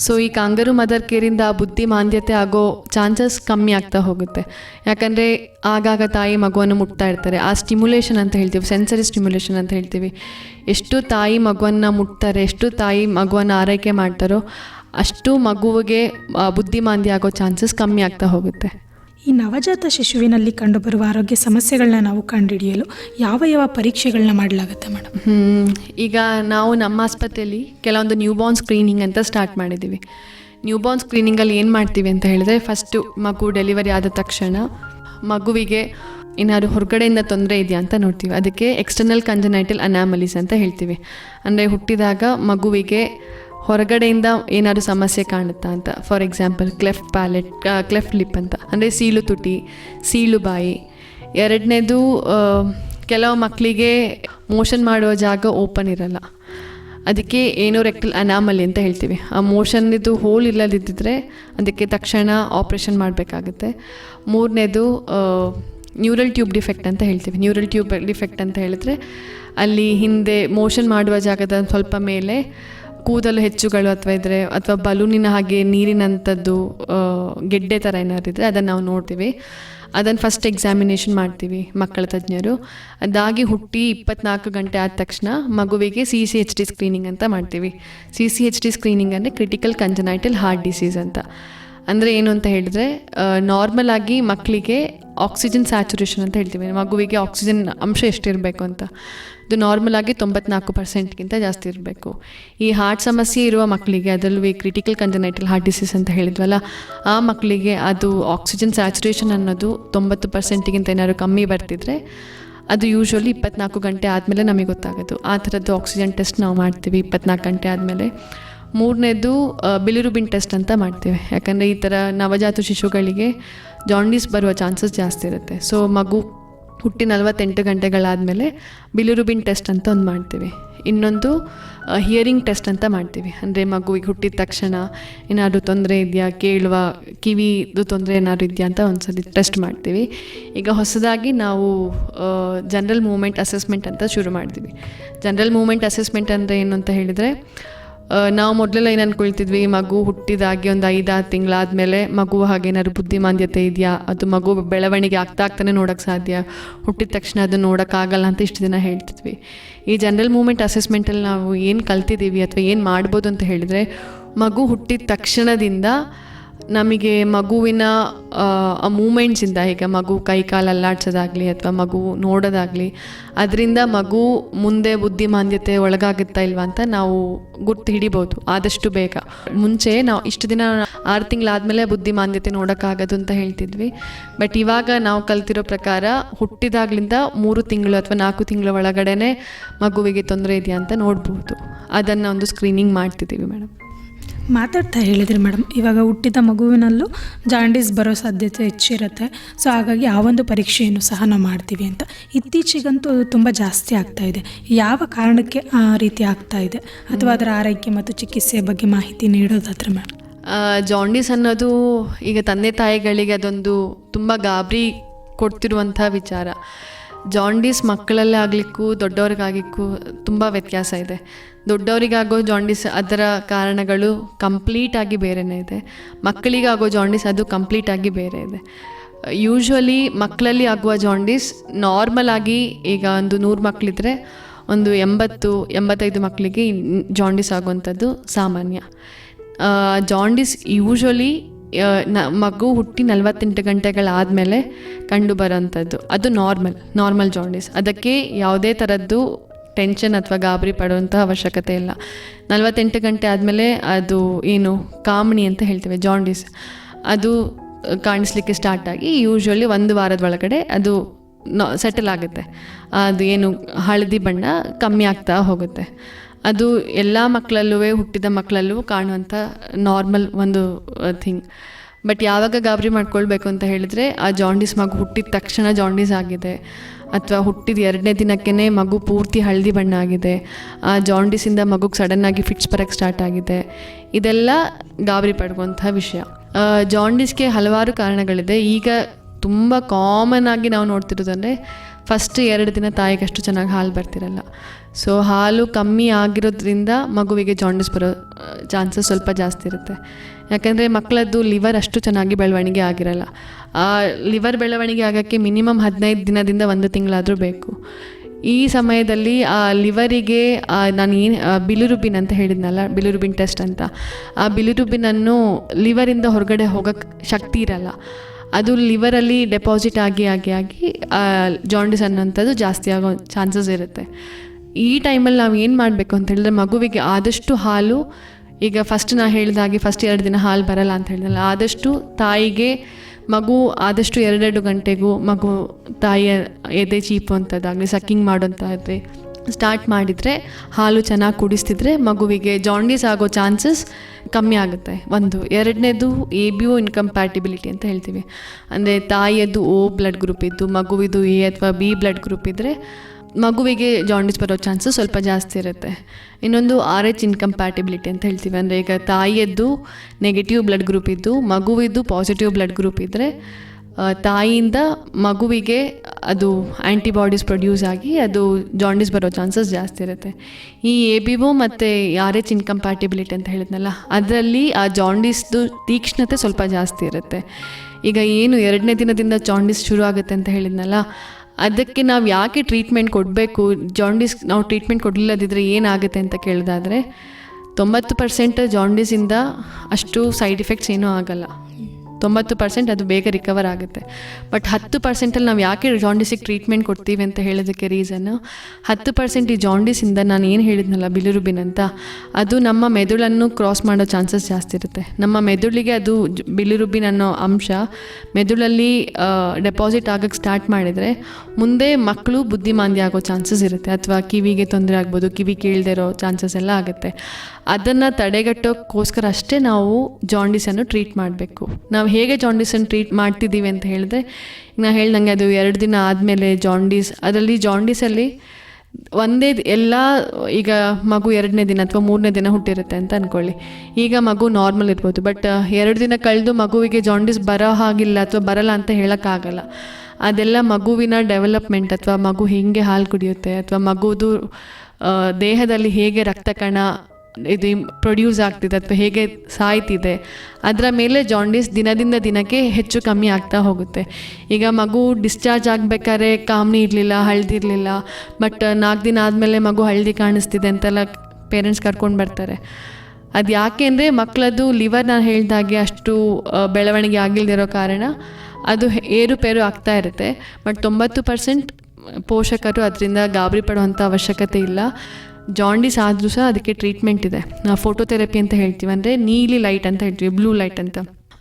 ಸೊ ಈ ಕಾಂಗರು, ಮದರ್ ಕೇರಿಂದ ಆ ಬುದ್ಧಿಮಾಂದ್ಯತೆ ಆಗೋ ಚಾನ್ಸಸ್ ಕಮ್ಮಿ ಆಗ್ತಾ ಹೋಗುತ್ತೆ. ಯಾಕಂದರೆ ಆಗಾಗ ತಾಯಿ ಮಗುವನ್ನು ಮುಟ್ತಾ ಇರ್ತಾರೆ. ಆ ಸ್ಟಿಮ್ಯುಲೇಷನ್ ಅಂತ ಹೇಳ್ತೀವಿ ಸೆನ್ಸರಿ ಸ್ಟಿಮ್ಯುಲೇಷನ್ ಅಂತ ಹೇಳ್ತೀವಿ. ಎಷ್ಟು ತಾಯಿ ಮಗುವನ್ನು ಮುಟ್ತಾರೆ, ಎಷ್ಟು ತಾಯಿ ಮಗುವನ್ನು ಆರೈಕೆ ಮಾಡ್ತಾರೋ ಅಷ್ಟು ಮಗುವಿಗೆ ಬುದ್ಧಿಮಾಂದ್ಯ ಆಗೋ ಚಾನ್ಸಸ್ ಕಮ್ಮಿ ಆಗ್ತಾ ಹೋಗುತ್ತೆ. ಈ ನವಜಾತ ಶಿಶುವಿನಲ್ಲಿ ಕಂಡುಬರುವ ಆರೋಗ್ಯ ಸಮಸ್ಯೆಗಳನ್ನ ನಾವು ಕಂಡುಹಿಡಿಯಲು ಯಾವ ಯಾವ ಪರೀಕ್ಷೆಗಳನ್ನ ಮಾಡಲಾಗುತ್ತೆ ಮೇಡಮ್. ಈಗ ನಾವು ನಮ್ಮ ಆಸ್ಪತ್ರೆಯಲ್ಲಿ ಕೆಲವೊಂದು ನ್ಯೂಬಾರ್ನ್ ಸ್ಕ್ರೀನಿಂಗ್ ಅಂತ ಸ್ಟಾರ್ಟ್ ಮಾಡಿದ್ದೀವಿ. ನ್ಯೂಬಾರ್ನ್ ಸ್ಕ್ರೀನಿಂಗಲ್ಲಿ ಏನು ಮಾಡ್ತೀವಿ ಅಂತ ಹೇಳಿದ್ರೆ ಫಸ್ಟು ಮಗು ಡೆಲಿವರಿ ಆದ ತಕ್ಷಣ ಮಗುವಿಗೆ ಏನಾದರೂ ಹೊರಗಡೆಯಿಂದ ತೊಂದರೆ ಇದೆಯಾ ಅಂತ ನೋಡ್ತೀವಿ. ಅದಕ್ಕೆ ಎಕ್ಸ್ಟರ್ನಲ್ ಕಂಜನೈಟಲ್ ಅನಾಮಲೀಸ್ ಅಂತ ಹೇಳ್ತೀವಿ. ಅಂದರೆ ಹುಟ್ಟಿದಾಗ ಮಗುವಿಗೆ ಹೊರಗಡೆಯಿಂದ ಏನಾದರೂ ಸಮಸ್ಯೆ ಕಾಣುತ್ತಾ ಅಂತ? For example cleft palate cleft lip ಅಂತ. ಅಂದರೆ ಸೀಳು ತುಟಿ, ಸೀಳು ಬಾಯಿ. ಎರಡನೇದು ಕೆಲವು ಮಕ್ಕಳಿಗೆ ಮೋಷನ್ ಮಾಡುವ ಜಾಗ ಓಪನ್ ಇರಲ್ಲ. ಅದಕ್ಕೆ ಏನೋ ರೆಕ್ಟಲ್ ಅನಾಮಲಿ ಅಂತ ಹೇಳ್ತೀವಿ. ಆ ಮೋಷನ್ನಿದು ಹೋಲ್ ಇಲ್ಲದಿದ್ದರೆ ಅದಕ್ಕೆ ತಕ್ಷಣ ಆಪ್ರೇಷನ್ ಮಾಡಬೇಕಾಗುತ್ತೆ. ಮೂರನೇದು ನ್ಯೂರಲ್ ಟ್ಯೂಬ್ ಡಿಫೆಕ್ಟ್ ಅಂತ ಹೇಳ್ತೀವಿ. ನ್ಯೂರಲ್ ಟ್ಯೂಬ್ ಡಿಫೆಕ್ಟ್ ಅಂತ ಹೇಳಿದ್ರೆ ಅಲ್ಲಿ ಹಿಂದೆ ಮೋಷನ್ ಮಾಡುವ ಜಾಗದ ಸ್ವಲ್ಪ ಮೇಲೆ ಕೂದಲು ಹೆಚ್ಚುಗಳು ಅಥವಾ ಇದ್ರೆ, ಅಥವಾ ಬಲೂನಿನ ಹಾಗೆ ನೀರಿನಂಥದ್ದು ಗೆಡ್ಡೆ ಥರ ಏನಾದ್ರು ಇದ್ದರೆ ಅದನ್ನು ನಾವು ನೋಡ್ತೀವಿ. ಅದನ್ನು ಫಸ್ಟ್ ಎಕ್ಸಾಮಿನೇಷನ್ ಮಾಡ್ತೀವಿ ಮಕ್ಕಳ ತಜ್ಞರು. ಅದಾಗಿ ಹುಟ್ಟಿ ಇಪ್ಪತ್ನಾಲ್ಕು ಗಂಟೆ ಆದ ತಕ್ಷಣ ಮಗುವಿಗೆ C C H D screening ಅಂತ ಮಾಡ್ತೀವಿ. C C H D screening ಅಂದರೆ ಕ್ರಿಟಿಕಲ್ ಕಂಜನೈಟಲ್ ಹಾರ್ಟ್ ಡಿಸೀಸ್ ಅಂತ. ಅಂದರೆ ಏನು ಅಂತ ಹೇಳಿದ್ರೆ ನಾರ್ಮಲ್ ಆಗಿ ಮಕ್ಕಳಿಗೆ ಆಕ್ಸಿಜನ್ ಸ್ಯಾಚುರೇಷನ್ ಅಂತ ಹೇಳ್ತೀವಿ. ಮಗುವಿಗೆ ಆಕ್ಸಿಜನ್ ಅಂಶ ಎಷ್ಟಿರಬೇಕು ಅಂತ. ಇದು ನಾರ್ಮಲ್ ಆಗಿ ತೊಂಬತ್ನಾಲ್ಕು ಪರ್ಸೆಂಟ್ಗಿಂತ ಜಾಸ್ತಿ ಇರಬೇಕು. ಈ ಹಾರ್ಟ್ ಸಮಸ್ಯೆ ಇರುವ ಮಕ್ಕಳಿಗೆ ಅದರಲ್ಲೂ ಕ್ರಿಟಿಕಲ್ ಕಂಜನೈಟಲ್ ಹಾರ್ಟ್ ಡಿಸೀಸ್ ಅಂತ ಹೇಳಿದ್ವಲ್ಲ, ಆ ಮಕ್ಕಳಿಗೆ ಅದು ಆಕ್ಸಿಜನ್ ಸ್ಯಾಚುರೇಷನ್ ಅನ್ನೋದು ತೊಂಬತ್ತು ಪರ್ಸೆಂಟಿಗಿಂತ ಏನಾದ್ರು ಕಮ್ಮಿ ಬರ್ತಿದ್ರೆ, ಅದು ಯೂಶ್ವಲಿ ಇಪ್ಪತ್ನಾಲ್ಕು ಗಂಟೆ ಆದಮೇಲೆ ನಮಗೆ ಗೊತ್ತಾಗೋದು. ಆ ಥರದ್ದು ಆಕ್ಸಿಜನ್ ಟೆಸ್ಟ್ ನಾವು ಮಾಡ್ತೀವಿ ಇಪ್ಪತ್ನಾಲ್ಕು ಗಂಟೆ ಆದಮೇಲೆ. ಮೂರನೇದು ಬಿಲಿರುಬಿನ್ ಟೆಸ್ಟ್ ಅಂತ ಮಾಡ್ತೇವೆ. ಯಾಕಂದರೆ ಈ ಥರ ನವಜಾತ ಶಿಶುಗಳಿಗೆ ಜಾಂಡೀಸ್ ಬರುವ ಚಾನ್ಸಸ್ ಜಾಸ್ತಿ ಇರುತ್ತೆ. ಸೊ ಮಗು ಹುಟ್ಟಿ ನಲವತ್ತೆಂಟು ಗಂಟೆಗಳಾದಮೇಲೆ ಬಿಲಿರುಬಿನ್ ಟೆಸ್ಟ್ ಅಂತ ಒಂದು ಮಾಡ್ತೀವಿ. ಇನ್ನೊಂದು ಹಿಯರಿಂಗ್ ಟೆಸ್ಟ್ ಅಂತ ಮಾಡ್ತೀವಿ. ಅಂದರೆ ಮಗುವಿಗೆ ಹುಟ್ಟಿದ ತಕ್ಷಣ ಏನಾದರೂ ತೊಂದರೆ ಇದೆಯಾ, ಕೇಳುವ, ಕಿವಿದು ತೊಂದರೆ ಏನಾದ್ರು ಇದೆಯಾ ಅಂತ ಒಂದು ಸತಿ ಟೆಸ್ಟ್ ಮಾಡ್ತೀವಿ. ಈಗ ಹೊಸದಾಗಿ ನಾವು ಜನರಲ್ ಮೂಮೆಂಟ್ ಅಸೆಸ್ಮೆಂಟ್ ಅಂತ ಶುರು ಮಾಡ್ತೀವಿ. ಜನರಲ್ ಮೂಮೆಂಟ್ ಅಸೆಸ್ಮೆಂಟ್ ಅಂದರೆ ಏನು ಅಂತ ಹೇಳಿದರೆ ನಾವು ಮೊದಲೆಲ್ಲ ಏನು ಅನ್ಕೊಳ್ತಿದ್ವಿ, ಮಗು ಹುಟ್ಟಿದಾಗಿ ಒಂದು ಐದಾರು ತಿಂಗಳಾದಮೇಲೆ ಮಗು ಹಾಗೇನಾದ್ರು ಬುದ್ಧಿಮಾಂದ್ಯತೆ ಇದೆಯಾ? ಅದು ಮಗು ಬೆಳವಣಿಗೆ ಆಗ್ತಾ ಆಗ್ತಾನೆ ನೋಡೋಕ್ಕೆ ಸಾಧ್ಯ. ಹುಟ್ಟಿದ ತಕ್ಷಣ ಅದು ನೋಡೋಕ್ಕಾಗಲ್ಲ ಅಂತ ಇಷ್ಟು ದಿನ ಹೇಳ್ತಿದ್ವಿ. ಈ ಜನರಲ್ ಮೂಮೆಂಟ್ ಅಸೆಸ್ಮೆಂಟಲ್ಲಿ ನಾವು ಏನು ಕಲ್ತಿದ್ದೀವಿ ಅಥವಾ ಏನು ಮಾಡ್ಬೋದು ಅಂತ ಹೇಳಿದರೆ, ಮಗು ಹುಟ್ಟಿದ ತಕ್ಷಣದಿಂದ ನಮಗೆ ಮಗುವಿನ, ಆ ಮೂಮೆಂಟ್ಸಿಂದ, ಈಗ ಮಗು ಕೈ ಕಾಲು ಅಲ್ಲಾಡ್ಸೋದಾಗಲಿ ಅಥವಾ ಮಗು ನೋಡೋದಾಗಲಿ, ಅದರಿಂದ ಮಗು ಮುಂದೆ ಬುದ್ಧಿಮಾಂದ್ಯತೆ ಒಳಗಾಗುತ್ತಾ ಇಲ್ವಾ ಅಂತ ನಾವು ಗುರ್ತು ಹಿಡಿಬೋದು, ಆದಷ್ಟು ಬೇಗ. ಮುಂಚೆ ನಾವು ಇಷ್ಟು ದಿನ ಆರು ತಿಂಗಳಾದಮೇಲೆ ಬುದ್ಧಿಮಾಂದ್ಯತೆ ನೋಡೋಕ್ಕಾಗೋದು ಅಂತ ಹೇಳ್ತಿದ್ವಿ. ಬಟ್ ಇವಾಗ ನಾವು ಕಲ್ತಿರೋ ಪ್ರಕಾರ ಹುಟ್ಟಿದಾಗ್ಲಿಂದ ಮೂರು ತಿಂಗಳು ಅಥವಾ ನಾಲ್ಕು ತಿಂಗಳ ಒಳಗಡೆನೆ ಮಗುವಿಗೆ ತೊಂದರೆ ಇದೆಯಾ ಅಂತ ನೋಡ್ಬೋದು. ಅದನ್ನು ಒಂದು ಸ್ಕ್ರೀನಿಂಗ್ ಮಾಡ್ತಿದ್ದೀವಿ ಮೇಡಮ್. ಮಾತಾಡ್ತಾ ಹೇಳಿದ್ರಿ ಮೇಡಮ್. ಇವಾಗ ಹುಟ್ಟಿದ ಮಗುವಿನಲ್ಲೂ ಜಾಂಡೀಸ್ ಬರೋ ಸಾಧ್ಯತೆ ಹೆಚ್ಚಿರುತ್ತೆ. ಸೊ ಹಾಗಾಗಿ ಆ ಒಂದು ಪರೀಕ್ಷೆಯನ್ನು ಸಹ ನಾವು ಮಾಡ್ತೀವಿ ಅಂತ. ಇತ್ತೀಚೆಗಂತೂ ತುಂಬ ಜಾಸ್ತಿ ಆಗ್ತಾ ಇದೆ. ಯಾವ ಕಾರಣಕ್ಕೆ ಆ ರೀತಿ ಆಗ್ತಾ ಇದೆ? ಅಥವಾ ಅದರ ಆರೈಕೆ ಮತ್ತು ಚಿಕಿತ್ಸೆ ಬಗ್ಗೆ ಮಾಹಿತಿ ನೀಡೋದಾದ್ರೆ ಮ್ಯಾಮ್ ಜಾಂಡೀಸ್ ಅನ್ನೋದು ಈಗ ತಂದೆ ತಾಯಿಗಳಿಗೆ ಅದೊಂದು ತುಂಬ ಗಾಬರಿ ಕೊಡ್ತಿರುವಂಥ ವಿಚಾರ. ಜಾಂಡೀಸ್ ಮಕ್ಕಳಲ್ಲೇ ಆಗಲಿಕ್ಕೂ ದೊಡ್ಡವ್ರಿಗಾಗಲಿಕ್ಕೂ ತುಂಬ ವ್ಯತ್ಯಾಸ ಇದೆ. ದೊಡ್ಡವರಿಗಾಗೋ ಜಾಂಡೀಸ್ ಅದರ ಕಾರಣಗಳು ಕಂಪ್ಲೀಟಾಗಿ ಬೇರೆಯೇ ಇದೆ. ಮಕ್ಕಳಿಗಾಗೋ ಜಾಂಡೀಸ್ ಅದು ಕಂಪ್ಲೀಟಾಗಿ ಬೇರೆ ಇದೆ. ಯೂಶ್ವಲಿ ಮಕ್ಕಳಲ್ಲಿ ಆಗುವ ಜಾಂಡೀಸ್ ನಾರ್ಮಲ್ ಆಗಿ ಈಗ ಒಂದು ನೂರು ಮಕ್ಕಳಿದ್ರೆ ಒಂದು ಎಂಬತ್ತು, ಎಂಬತ್ತೈದು ಮಕ್ಕಳಿಗೆ ಜಾಂಡೀಸ್ ಆಗುವಂಥದ್ದು ಸಾಮಾನ್ಯ. ಜಾಂಡೀಸ್ ಯೂಶ್ವಲಿ ನ, ಮಗು ಹುಟ್ಟಿ ನಲವತ್ತೆಂಟು ಗಂಟೆಗಳಾದಮೇಲೆ ಕಂಡು ಬರೋಂಥದ್ದು ಅದು ನಾರ್ಮಲ್ ನಾರ್ಮಲ್ ಜಾಂಡೀಸ್ ಅದಕ್ಕೆ ಯಾವುದೇ ಥರದ್ದು ಟೆನ್ಷನ್ ಅಥವಾ ಗಾಬರಿ ಪಡುವಂಥ ಅವಶ್ಯಕತೆ ಇಲ್ಲ. ನಲವತ್ತೆಂಟು ಗಂಟೆ ಆದಮೇಲೆ ಅದು ಏನು ಕಾಮಣಿ ಅಂತ ಹೇಳ್ತೇವೆ ಜಾಂಡೀಸ್ ಅದು ಕಾಣಿಸ್ಲಿಕ್ಕೆ ಸ್ಟಾರ್ಟ್ ಆಗಿ ಯೂಶ್ವಲಿ ಒಂದು ವಾರದ ಒಳಗಡೆ ಅದು ಸೆಟಲ್ ಆಗುತ್ತೆ. ಅದು ಏನು ಹಳದಿ ಬಣ್ಣ ಕಮ್ಮಿ ಆಗ್ತಾ ಹೋಗುತ್ತೆ. ಅದು ಎಲ್ಲ ಮಕ್ಕಳಲ್ಲೂ ಹುಟ್ಟಿದ ಮಕ್ಕಳಲ್ಲೂ ಕಾಣುವಂಥ ನಾರ್ಮಲ್ ಒಂದು ಥಿಂಗ್ ಬಟ್ ಯಾವಾಗ ಗಾಬರಿ ಮಾಡ್ಕೊಳ್ಬೇಕು ಅಂತ ಹೇಳಿದರೆ, ಆ ಜಾಂಡೀಸ್ ಮಗು ಹುಟ್ಟಿದ ತಕ್ಷಣ ಜಾಂಡೀಸ್ ಆಗಿದೆ. ಅಥವಾ ಹುಟ್ಟಿದ ಎರಡನೇ ದಿನಕ್ಕೇ ಮಗು ಪೂರ್ತಿ ಹಳದಿ ಬಣ್ಣ ಆಗಿದೆ ಆ ಜಾಂಡೀಸಿಂದ ಮಗುಗೆ ಸಡನ್ನಾಗಿ ಫಿಟ್ಸ್ ಬರೋಕ್ಕೆ ಸ್ಟಾರ್ಟ್ ಆಗಿದೆ. ಇದೆಲ್ಲ ಗಾಬರಿ ಪಡ್ಕೊಂಥ ವಿಷಯ. ಜಾಂಡೀಸ್ಗೆ ಹಲವಾರು ಕಾರಣಗಳಿದೆ. ಈಗ ತುಂಬ ಕಾಮನ್ ಆಗಿ ನಾವು ನೋಡ್ತಿರೋದಂದರೆ ಫಸ್ಟ್ ಎರಡು ದಿನ ತಾಯಿಗೆ ಅಷ್ಟು ಚೆನ್ನಾಗಿ ಹಾಲು ಬರ್ತಿರಲ್ಲ. ಸೊ ಹಾಲು ಕಮ್ಮಿ ಆಗಿರೋದ್ರಿಂದ ಮಗುವಿಗೆ ಜಾಂಡಿಸ್ ಬರೋ ಚಾನ್ಸಸ್ ಸ್ವಲ್ಪ ಜಾಸ್ತಿ ಇರುತ್ತೆ. ಯಾಕಂದರೆ ಮಕ್ಕಳದ್ದು ಲಿವರ್ ಅಷ್ಟು ಚೆನ್ನಾಗಿ ಬೆಳವಣಿಗೆ ಆಗಿರಲ್ಲ. ಆ ಲಿವರ್ ಬೆಳವಣಿಗೆ ಆಗೋಕ್ಕೆ ಮಿನಿಮಮ್ ಹದಿನೈದು ದಿನದಿಂದ ಒಂದು ತಿಂಗಳಾದರೂ ಬೇಕು. ಈ ಸಮಯದಲ್ಲಿ ಆ ಲಿವರಿಗೆ ನಾನು ಏನು ಬಿಲಿರುಬಿನ್ ಅಂತ ಹೇಳಿದ್ನಲ್ಲ, ಬಿಲಿರುಬಿನ್ ಟೆಸ್ಟ್ ಅಂತ. ಆ ಬಿಲಿರುಬಿನನ್ನು ಲಿವರಿಂದ ಹೊರಗಡೆ ಹೋಗೋಕ್ಕೆ ಶಕ್ತಿ ಇರಲ್ಲ. ಅದು ಲಿವರಲ್ಲಿ ಡೆಪಾಸಿಟ್ ಆಗಿ ಆಗಿ ಆಗಿ ಜಾಂಡಿಸ್ ಅನ್ನೋಂಥದ್ದು ಜಾಸ್ತಿ ಆಗೋ ಚಾನ್ಸಸ್ ಇರುತ್ತೆ. ಈ ಟೈಮಲ್ಲಿ ನಾವು ಏನು ಮಾಡಬೇಕು ಅಂತ ಹೇಳಿದ್ರೆ ಮಗುವಿಗೆ ಆದಷ್ಟು ಹಾಲು, ಈಗ ಫಸ್ಟ್ ನಾ ಹೇಳಿದಾಗೆ ಫಸ್ಟ್ ಎರಡು ದಿನ ಹಾಲು ಬರಲ್ಲ ಅಂತ ಹೇಳಿದ್ನಲ್ಲ, ಆದಷ್ಟು ತಾಯಿಗೆ ಮಗು ಆದಷ್ಟು ಎರಡೆರಡು ಗಂಟೆಗೂ ಮಗು ತಾಯಿಯ ಎದೆ ಚೀಪುವಂಥದ್ದಾಗಲಿ ಸಕ್ಕಿಂಗ್ ಮಾಡೋಂಥದ್ದೇ ಸ್ಟಾರ್ಟ್ ಮಾಡಿದರೆ ಹಾಲು ಚೆನ್ನಾಗಿ ಕುಡಿಸ್ತಿದ್ರೆ ಮಗುವಿಗೆ ಜಾಂಡೀಸ್ ಆಗೋ ಚಾನ್ಸಸ್ ಕಮ್ಮಿ ಆಗುತ್ತೆ. ಒಂದು, ಎರಡನೇದು ಎ ಬಿ ಓ ಇನ್ಕಂಪ್ಯಾಟಿಬಿಲಿಟಿ ಅಂತ ಹೇಳ್ತೀವಿ. ಅಂದರೆ ತಾಯಿಯದು ಓ ಬ್ಲಡ್ ಗ್ರೂಪ್ ಇದ್ದು ಮಗುವಿದು ಎ ಅಥವಾ ಬಿ ಬ್ಲಡ್ ಗ್ರೂಪ್ ಇದ್ದರೆ ಮಗುವಿಗೆ ಜಾಂಡೀಸ್ ಬರೋ ಚಾನ್ಸಸ್ ಸ್ವಲ್ಪ ಜಾಸ್ತಿ ಇರುತ್ತೆ. ಇನ್ನೊಂದು ಆರ್ ಎಚ್ ಇನ್ಕಂಪ್ಯಾಟಿಬಿಲಿಟಿ ಅಂತ ಹೇಳ್ತೀವಿ. ಅಂದರೆ ಈಗ ತಾಯಿಯದ್ದು ನೆಗೆಟಿವ್ ಬ್ಲಡ್ ಗ್ರೂಪ್ ಇದ್ದು, ಮಗುವಿದ್ದು ಪಾಸಿಟಿವ್ ಬ್ಲಡ್ ಗ್ರೂಪ್ ಇದ್ದರೆ ತಾಯಿಯಿಂದ ಮಗುವಿಗೆ ಅದು ಆ್ಯಂಟಿಬಾಡೀಸ್ ಪ್ರೊಡ್ಯೂಸ್ ಆಗಿ ಅದು ಜಾಂಡೀಸ್ ಬರೋ ಚಾನ್ಸಸ್ ಜಾಸ್ತಿ ಇರುತ್ತೆ. ಈ ಎ ಬಿ ಓ ಮತ್ತು ಆರ್ ಎಚ್ ಇನ್ಕಂಪ್ಯಾಟಿಬಿಲಿಟಿ ಅಂತ ಹೇಳಿದ್ನಲ್ಲ, ಅದರಲ್ಲಿ ಆ ಜಾಂಡೀಸ್ದು ತೀಕ್ಷ್ಣತೆ ಸ್ವಲ್ಪ ಜಾಸ್ತಿ ಇರುತ್ತೆ. ಈಗ ಏನು ಎರಡನೇ ದಿನದಿಂದ ಜಾಂಡೀಸ್ ಶುರು ಆಗುತ್ತೆ ಅಂತ ಹೇಳಿದ್ನಲ್ಲ, ಅದಕ್ಕೆ ನಾವು ಯಾಕೆ ಟ್ರೀಟ್ಮೆಂಟ್ ಕೊಡಬೇಕು? ಜಾಂಡೀಸ್ ನಾವು ಟ್ರೀಟ್ಮೆಂಟ್ ಕೊಡಲಿಲ್ಲದಿದ್ದರೆ ಏನಾಗುತ್ತೆ ಅಂತ ಕೇಳಿದಾದರೆ, ತೊಂಬತ್ತು ಪರ್ಸೆಂಟ್ ಜಾಂಡೀಸಿಂದ ಅಷ್ಟು ಸೈಡ್ ಎಫೆಕ್ಟ್ಸ್ ಏನೂ ಆಗಲ್ಲ. ತೊಂಬತ್ತು ಪರ್ಸೆಂಟ್ ಅದು ಬೇಗ ರಿಕವರ್ ಆಗುತ್ತೆ. ಬಟ್ ಹತ್ತು ಪರ್ಸೆಂಟಲ್ಲಿ ನಾವು ಯಾಕೆ ಜಾಂಡಿಸಿಗೆ ಟ್ರೀಟ್ಮೆಂಟ್ ಕೊಡ್ತೀವಿ ಅಂತ ಹೇಳೋದಕ್ಕೆ ರೀಸನ್ನು ಹತ್ತು ಪರ್ಸೆಂಟ್ ಈ ಜಾಂಡಿಸಿಂದ ನಾನು ಏನು ಹೇಳಿದ್ನಲ್ಲ ಬಿಲಿರುಬಿನ್ ಅಂತ, ಅದು ನಮ್ಮ ಮೆದುಳನ್ನು ಕ್ರಾಸ್ ಮಾಡೋ ಚಾನ್ಸಸ್ ಜಾಸ್ತಿ ಇರುತ್ತೆ. ನಮ್ಮ ಮೆದುಳಿಗೆ ಅದು ಬಿಲಿರುಬಿನ್ ಅನ್ನೋ ಅಂಶ ಮೆದುಳಲ್ಲಿ ಡೆಪಾಸಿಟ್ ಆಗೋಕ್ಕೆ ಸ್ಟಾರ್ಟ್ ಮಾಡಿದರೆ ಮುಂದೆ ಮಕ್ಕಳು ಬುದ್ಧಿಮಾಂದಿ ಆಗೋ ಚಾನ್ಸಸ್ ಇರುತ್ತೆ. ಅಥವಾ ಕಿವಿಗೆ ತೊಂದರೆ ಆಗ್ಬೋದು, ಕಿವಿ ಕೇಳದೆ ಇರೋ ಚಾನ್ಸಸ್ ಎಲ್ಲ ಆಗುತ್ತೆ. ಅದನ್ನು ತಡೆಗಟ್ಟೋಕ್ಕೋಸ್ಕರ ಅಷ್ಟೇ ನಾವು ಜಾಂಡೀಸನ್ನು ಟ್ರೀಟ್ ಮಾಡಬೇಕು. ನಾವು ಹೇಗೆ ಜಾಂಡೀಸನ್ನು ಟ್ರೀಟ್ ಮಾಡ್ತಿದ್ದೀವಿ ಅಂತ ಹೇಳಿದ್ರೆ ನಾ ಹೇಳ್ದಂಗೆ ಅದು ಎರಡು ದಿನ ಆದಮೇಲೆ ಜಾಂಡಿಸ್ ಅದರಲ್ಲಿ ಜಾಂಡಿಸಲ್ಲಿ ಒಂದೇ ಎಲ್ಲ ಈಗ ಮಗು ಎರಡನೇ ದಿನ ಅಥವಾ ಮೂರನೇ ದಿನ ಹುಟ್ಟಿರುತ್ತೆ ಅಂತ ಅಂದ್ಕೊಳ್ಳಿ ಈಗ ಮಗು ನಾರ್ಮಲ್ ಇರ್ಬೋದು ಬಟ್ ಎರಡು ದಿನ ಕಳೆದು ಮಗುವಿಗೆ ಜಾಂಡಿಸ್ ಬರೋ ಹಾಗಿಲ್ಲ ಅಥವಾ ಬರಲ್ಲ ಅಂತ ಹೇಳೋಕ್ಕಾಗಲ್ಲ. ಅದೆಲ್ಲ ಮಗುವಿನ ಡೆವಲಪ್ಮೆಂಟ್ ಅಥವಾ ಮಗು ಹೇಗೆ ಹಾಲು ಕುಡಿಯುತ್ತೆ ಅಥವಾ ಮಗುದು ದೇಹದಲ್ಲಿ ಹೇಗೆ ರಕ್ತ ಕಣ ಇದು ಪ್ರೊಡ್ಯೂಸ್ ಆಗ್ತಿದೆ ಅಥವಾ ಹೇಗೆ ಸಾಯ್ತಿದೆ, ಅದರ ಮೇಲೆ ಜಾಂಡೀಸ್ ದಿನದಿಂದ ದಿನಕ್ಕೆ ಹೆಚ್ಚು ಕಮ್ಮಿ ಆಗ್ತಾ ಹೋಗುತ್ತೆ. ಈಗ ಮಗು ಡಿಸ್ಚಾರ್ಜ್ ಆಗಬೇಕಾದ್ರೆ ಕಾಮನಿ ಇರಲಿಲ್ಲ, ಹಳದಿ ಇರಲಿಲ್ಲ ಬಟ್ ನಾಲ್ಕು ದಿನ ಆದಮೇಲೆ ಮಗು ಹಳದಿ ಕಾಣಿಸ್ತಿದೆ ಅಂತೆಲ್ಲ ಪೇರೆಂಟ್ಸ್ ಕರ್ಕೊಂಡು ಬರ್ತಾರೆ. ಅದು ಯಾಕೆ ಅಂದರೆ ಮಕ್ಕಳದು ಲಿವರ್ ನಾನು ಹೇಳಿದಾಗೆ ಅಷ್ಟು ಬೆಳವಣಿಗೆ ಆಗಿಲ್ದಿರೋ ಕಾರಣ. ಅದು ಏರುಪೇರು ಆಗ್ತಾ ಇರುತ್ತೆ ಬಟ್ ತೊಂಬತ್ತು ಪರ್ಸೆಂಟ್ ಪೋಷಕರು ಅದರಿಂದ ಗಾಬರಿ ಪಡುವಂಥ ಅವಶ್ಯಕತೆ ಇಲ್ಲ. ಜಾಂಡೀಸ್ ಆದರೂ ಸಹ ಅದಕ್ಕೆ ಟ್ರೀಟ್ಮೆಂಟ್ ಇದೆ. ಫೋಟೋಥೆರಪಿ ಅಂತ ಹೇಳ್ತೀವಿ ಅಂದರೆ ನೀಲಿ ಲೈಟ್ ಅಂತ ಹೇಳ್ತೀವಿ ಬ್ಲೂ ಲೈಟ್ ಅಂತ.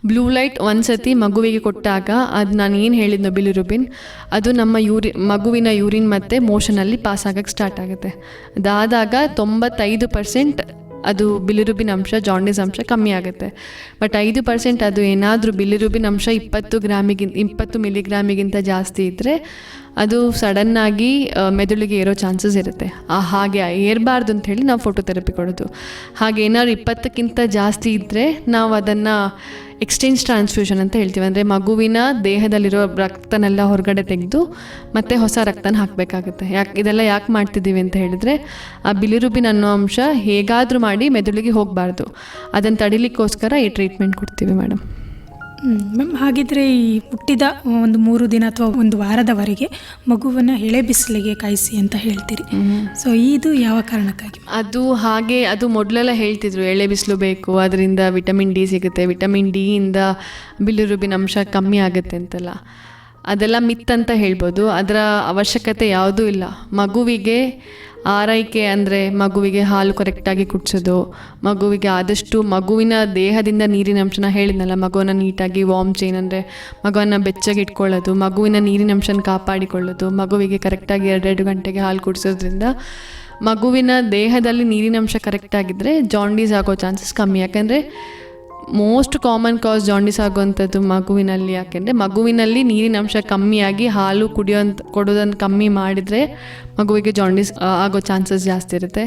ಬ್ಲೂ ಲೈಟ್ ಒಂದು ಸತಿ ಮಗುವಿಗೆ ಕೊಟ್ಟಾಗ ಅದು ನಾನು ಏನು ಹೇಳಿದ್ನೋ ಬಿಲಿರುಬಿನ್ ಅದು ನಮ್ಮ ಯೂರಿ, ಮಗುವಿನ ಯೂರಿನ್ ಮತ್ತು ಮೋಷನಲ್ಲಿ ಪಾಸ್ ಆಗಕ್ಕೆ ಸ್ಟಾರ್ಟ್ ಆಗುತ್ತೆ. ಅದಾದಾಗ ತೊಂಬತ್ತೈದು ಪರ್ಸೆಂಟ್ ಅದು ಬಿಲಿರುಬಿನ ಅಂಶ ಜಾಂಡೀಸ್ ಅಂಶ ಕಮ್ಮಿ ಆಗುತ್ತೆ. ಬಟ್ ಐದು ಪರ್ಸೆಂಟ್ ಅದು ಏನಾದರೂ ಬಿಲಿರುಬಿನ ಅಂಶ ಇಪ್ಪತ್ತು ಗ್ರಾಮಿಗಿಂತ ಇಪ್ಪತ್ತು ಮಿಲಿಗ್ರಾಮಿಗಿಂತ ಜಾಸ್ತಿ ಇದ್ದರೆ ಅದು ಸಡನ್ನಾಗಿ ಮೆದುಳಿಗೆ ಏರೋ ಚಾನ್ಸಸ್ ಇರುತ್ತೆ. ಆ, ಹಾಗೆ ಏರಬಾರ್ದು ಅಂತ ಹೇಳಿ ನಾವು ಫೋಟೋಥೆರಪಿ ಕೊಡೋದು. ಹಾಗೆ ಏನಾದ್ರು ಇಪ್ಪತ್ತಕ್ಕಿಂತ ಜಾಸ್ತಿ ಇದ್ದರೆ ನಾವು ಅದನ್ನು ಎಕ್ಸ್ಚೇಂಜ್ ಟ್ರಾನ್ಸ್ಫ್ಯೂಷನ್ ಅಂತ ಹೇಳ್ತೀವಿ. ಅಂದರೆ ಮಗುವಿನ ದೇಹದಲ್ಲಿರೋ ರಕ್ತನೆಲ್ಲ ಹೊರಗಡೆ ತೆಗೆದು ಮತ್ತೆ ಹೊಸ ರಕ್ತನ ಹಾಕಬೇಕಾಗುತ್ತೆ. ಯಾಕೆ, ಇದೆಲ್ಲ ಯಾಕೆ ಮಾಡ್ತಿದ್ದೀವಿ ಅಂತ ಹೇಳಿದರೆ, ಆ ಬಿಲಿರುಬಿನ್ ಅನ್ನೋ ಅಂಶ ಹೇಗಾದರೂ ಮಾಡಿ ಮೆದುಳಿಗೆ ಹೋಗಬಾರ್ದು. ಅದನ್ನು ತಡಿಲಿಕ್ಕೋಸ್ಕರ ಈ ಟ್ರೀಟ್ಮೆಂಟ್ ಕೊಡ್ತೀವಿ ಮೇಡಮ್ ಮ್ಯಾಮ್ ಹಾಗಿದ್ರೆ ಈ ಹುಟ್ಟಿದ ಒಂದು ಮೂರು ದಿನ ಅಥವಾ ಒಂದು ವಾರದವರೆಗೆ ಮಗುವನ್ನು ಎಳೆ ಬಿಸಿಲಿಗೆ ಕಾಯಿಸಿ ಅಂತ ಹೇಳ್ತೀರಿ. ಸೊ ಇದು ಯಾವ ಕಾರಣಕ್ಕಾಗಿ? ಅದು ಹಾಗೆ ಅದು ಮೊದಲೆಲ್ಲ ಹೇಳ್ತಿದ್ರು ಎಳೆ ಬಿಸಿಲು ಬೇಕು ಅದರಿಂದ ವಿಟಮಿನ್ ಡಿ ಸಿಗುತ್ತೆ ವಿಟಮಿನ್ ಡಿಯಿಂದ ಬಿಲಿರುಬಿನ್ ಅಂಶ ಕಮ್ಮಿ ಆಗುತ್ತೆ ಅಂತೆಲ್ಲ. ಅದೆಲ್ಲ ಮಿತ್ ಅಂತ ಹೇಳ್ಬೋದು. ಅದರ ಅವಶ್ಯಕತೆ ಯಾವುದೂ ಇಲ್ಲ. ಮಗುವಿಗೆ ಆರೈಕೆ ಅಂದರೆ ಮಗುವಿಗೆ ಹಾಲು ಕರೆಕ್ಟಾಗಿ ಕುಡಿಸೋದು. ಮಗುವಿಗೆ ಆದಷ್ಟು ಮಗುವಿನ ದೇಹದಿಂದ ನೀರಿನಂಶನ ಹೇಳಿದ್ನಲ್ಲ, ಮಗುವನ್ನು ನೀಟಾಗಿ ವಾಮ್ ಚೈನ್ ಅಂದರೆ ಮಗುವನ್ನು ಬೆಚ್ಚಗೆ ಇಟ್ಕೊಳ್ಳೋದು, ಮಗುವಿನ ನೀರಿನಂಶನ ಕಾಪಾಡಿಕೊಳ್ಳೋದು, ಮಗುವಿಗೆ ಕರೆಕ್ಟಾಗಿ ಎರಡೆರಡು ಗಂಟೆಗೆ ಹಾಲು ಕುಡಿಸೋದ್ರಿಂದ ಮಗುವಿನ ದೇಹದಲ್ಲಿ ನೀರಿನಂಶ ಕರೆಕ್ಟಾಗಿದ್ದರೆ ಜಾಂಡೀಸ್ ಆಗೋ ಚಾನ್ಸಸ್ ಕಮ್ಮಿ. ಯಾಕಂದರೆ ಮೋಸ್ಟ್ ಕಾಮನ್ ಕಾಸ್ ಜಾಂಡಿಸ್ ಆಗುವಂಥದ್ದು ಮಗುವಿನಲ್ಲಿ. ಯಾಕೆಂದರೆ ಮಗುವಿನಲ್ಲಿ ನೀರಿನ ಅಂಶ ಕಮ್ಮಿಯಾಗಿ ಹಾಲು ಕುಡಿಯೋಂಥ ಕೊಡೋದನ್ನು ಕಮ್ಮಿ ಮಾಡಿದರೆ ಮಗುವಿಗೆ ಜಾಂಡಿಸ್ ಆಗೋ ಚಾನ್ಸಸ್ ಜಾಸ್ತಿ ಇರುತ್ತೆ.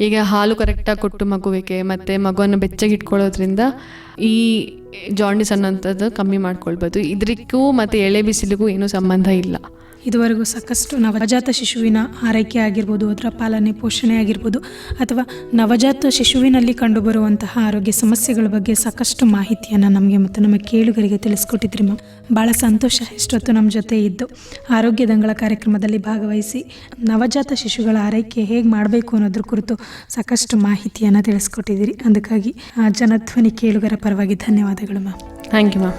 ಈಗ ಹಾಲು ಕರೆಕ್ಟಾಗಿ ಕೊಟ್ಟು ಮಗುವಿಗೆ, ಮತ್ತು ಮಗುವನ್ನು ಬೆಚ್ಚಗೆ ಇಟ್ಕೊಳ್ಳೋದ್ರಿಂದ ಈ ಜಾಂಡಿಸ್ ಅನ್ನೋಂಥದ್ದು ಕಮ್ಮಿ ಮಾಡ್ಕೊಳ್ಬೋದು. ಇದಕ್ಕೂ ಮತ್ತು ಎಳೆ ಬಿಸಿಲಿಗೂ ಏನೂ ಸಂಬಂಧ ಇಲ್ಲ. ಇದುವರೆಗೂ ಸಾಕಷ್ಟು ನವಜಾತ ಶಿಶುವಿನ ಆರೈಕೆ ಆಗಿರ್ಬೋದು, ಅದರ ಪಾಲನೆ, ಪೋಷಣೆ ಆಗಿರ್ಬೋದು, ಅಥವಾ ನವಜಾತ ಶಿಶುವಿನಲ್ಲಿ ಕಂಡುಬರುವಂತಹ ಆರೋಗ್ಯ ಸಮಸ್ಯೆಗಳ ಬಗ್ಗೆ ಸಾಕಷ್ಟು ಮಾಹಿತಿಯನ್ನು ನಮಗೆ ಮತ್ತು ನಮ್ಮ ಕೇಳುಗರಿಗೆ ತಿಳಿಸ್ಕೊಟ್ಟಿದ್ರಿ ಮ್ಯಾಮ್. ಭಾಳ ಸಂತೋಷ ಇಷ್ಟೊತ್ತು ನಮ್ಮ ಜೊತೆ ಇದ್ದು ಆರೋಗ್ಯ ದಂಗಳ ಕಾರ್ಯಕ್ರಮದಲ್ಲಿ ಭಾಗವಹಿಸಿ ನವಜಾತ ಶಿಶುಗಳ ಆರೈಕೆ ಹೇಗೆ ಮಾಡಬೇಕು ಅನ್ನೋದ್ರ ಕುರಿತು ಸಾಕಷ್ಟು ಮಾಹಿತಿಯನ್ನು ತಿಳಿಸ್ಕೊಟ್ಟಿದ್ದೀರಿ. ಅದಕ್ಕಾಗಿ ಜನಧ್ವನಿ ಕೇಳುಗರ ಪರವಾಗಿ ಧನ್ಯವಾದಗಳು ಮ್ಯಾಮ್. ಥ್ಯಾಂಕ್ ಯು ಮ್ಯಾಮ್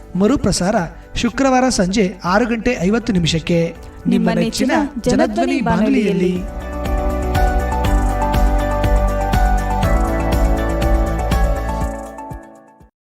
ಮರುಪ್ರಸಾರ ಶುಕ್ರವಾರ ಸಂಜೆ ಆರು ಗಂಟೆ ಐವತ್ತು ನಿಮಿಷಕ್ಕೆ. ನಿಮ್ಮ ನೆಚ್ಚಿನ ಜನಧ್ವನಿ ಬಾನುಲಿಯಲ್ಲಿ.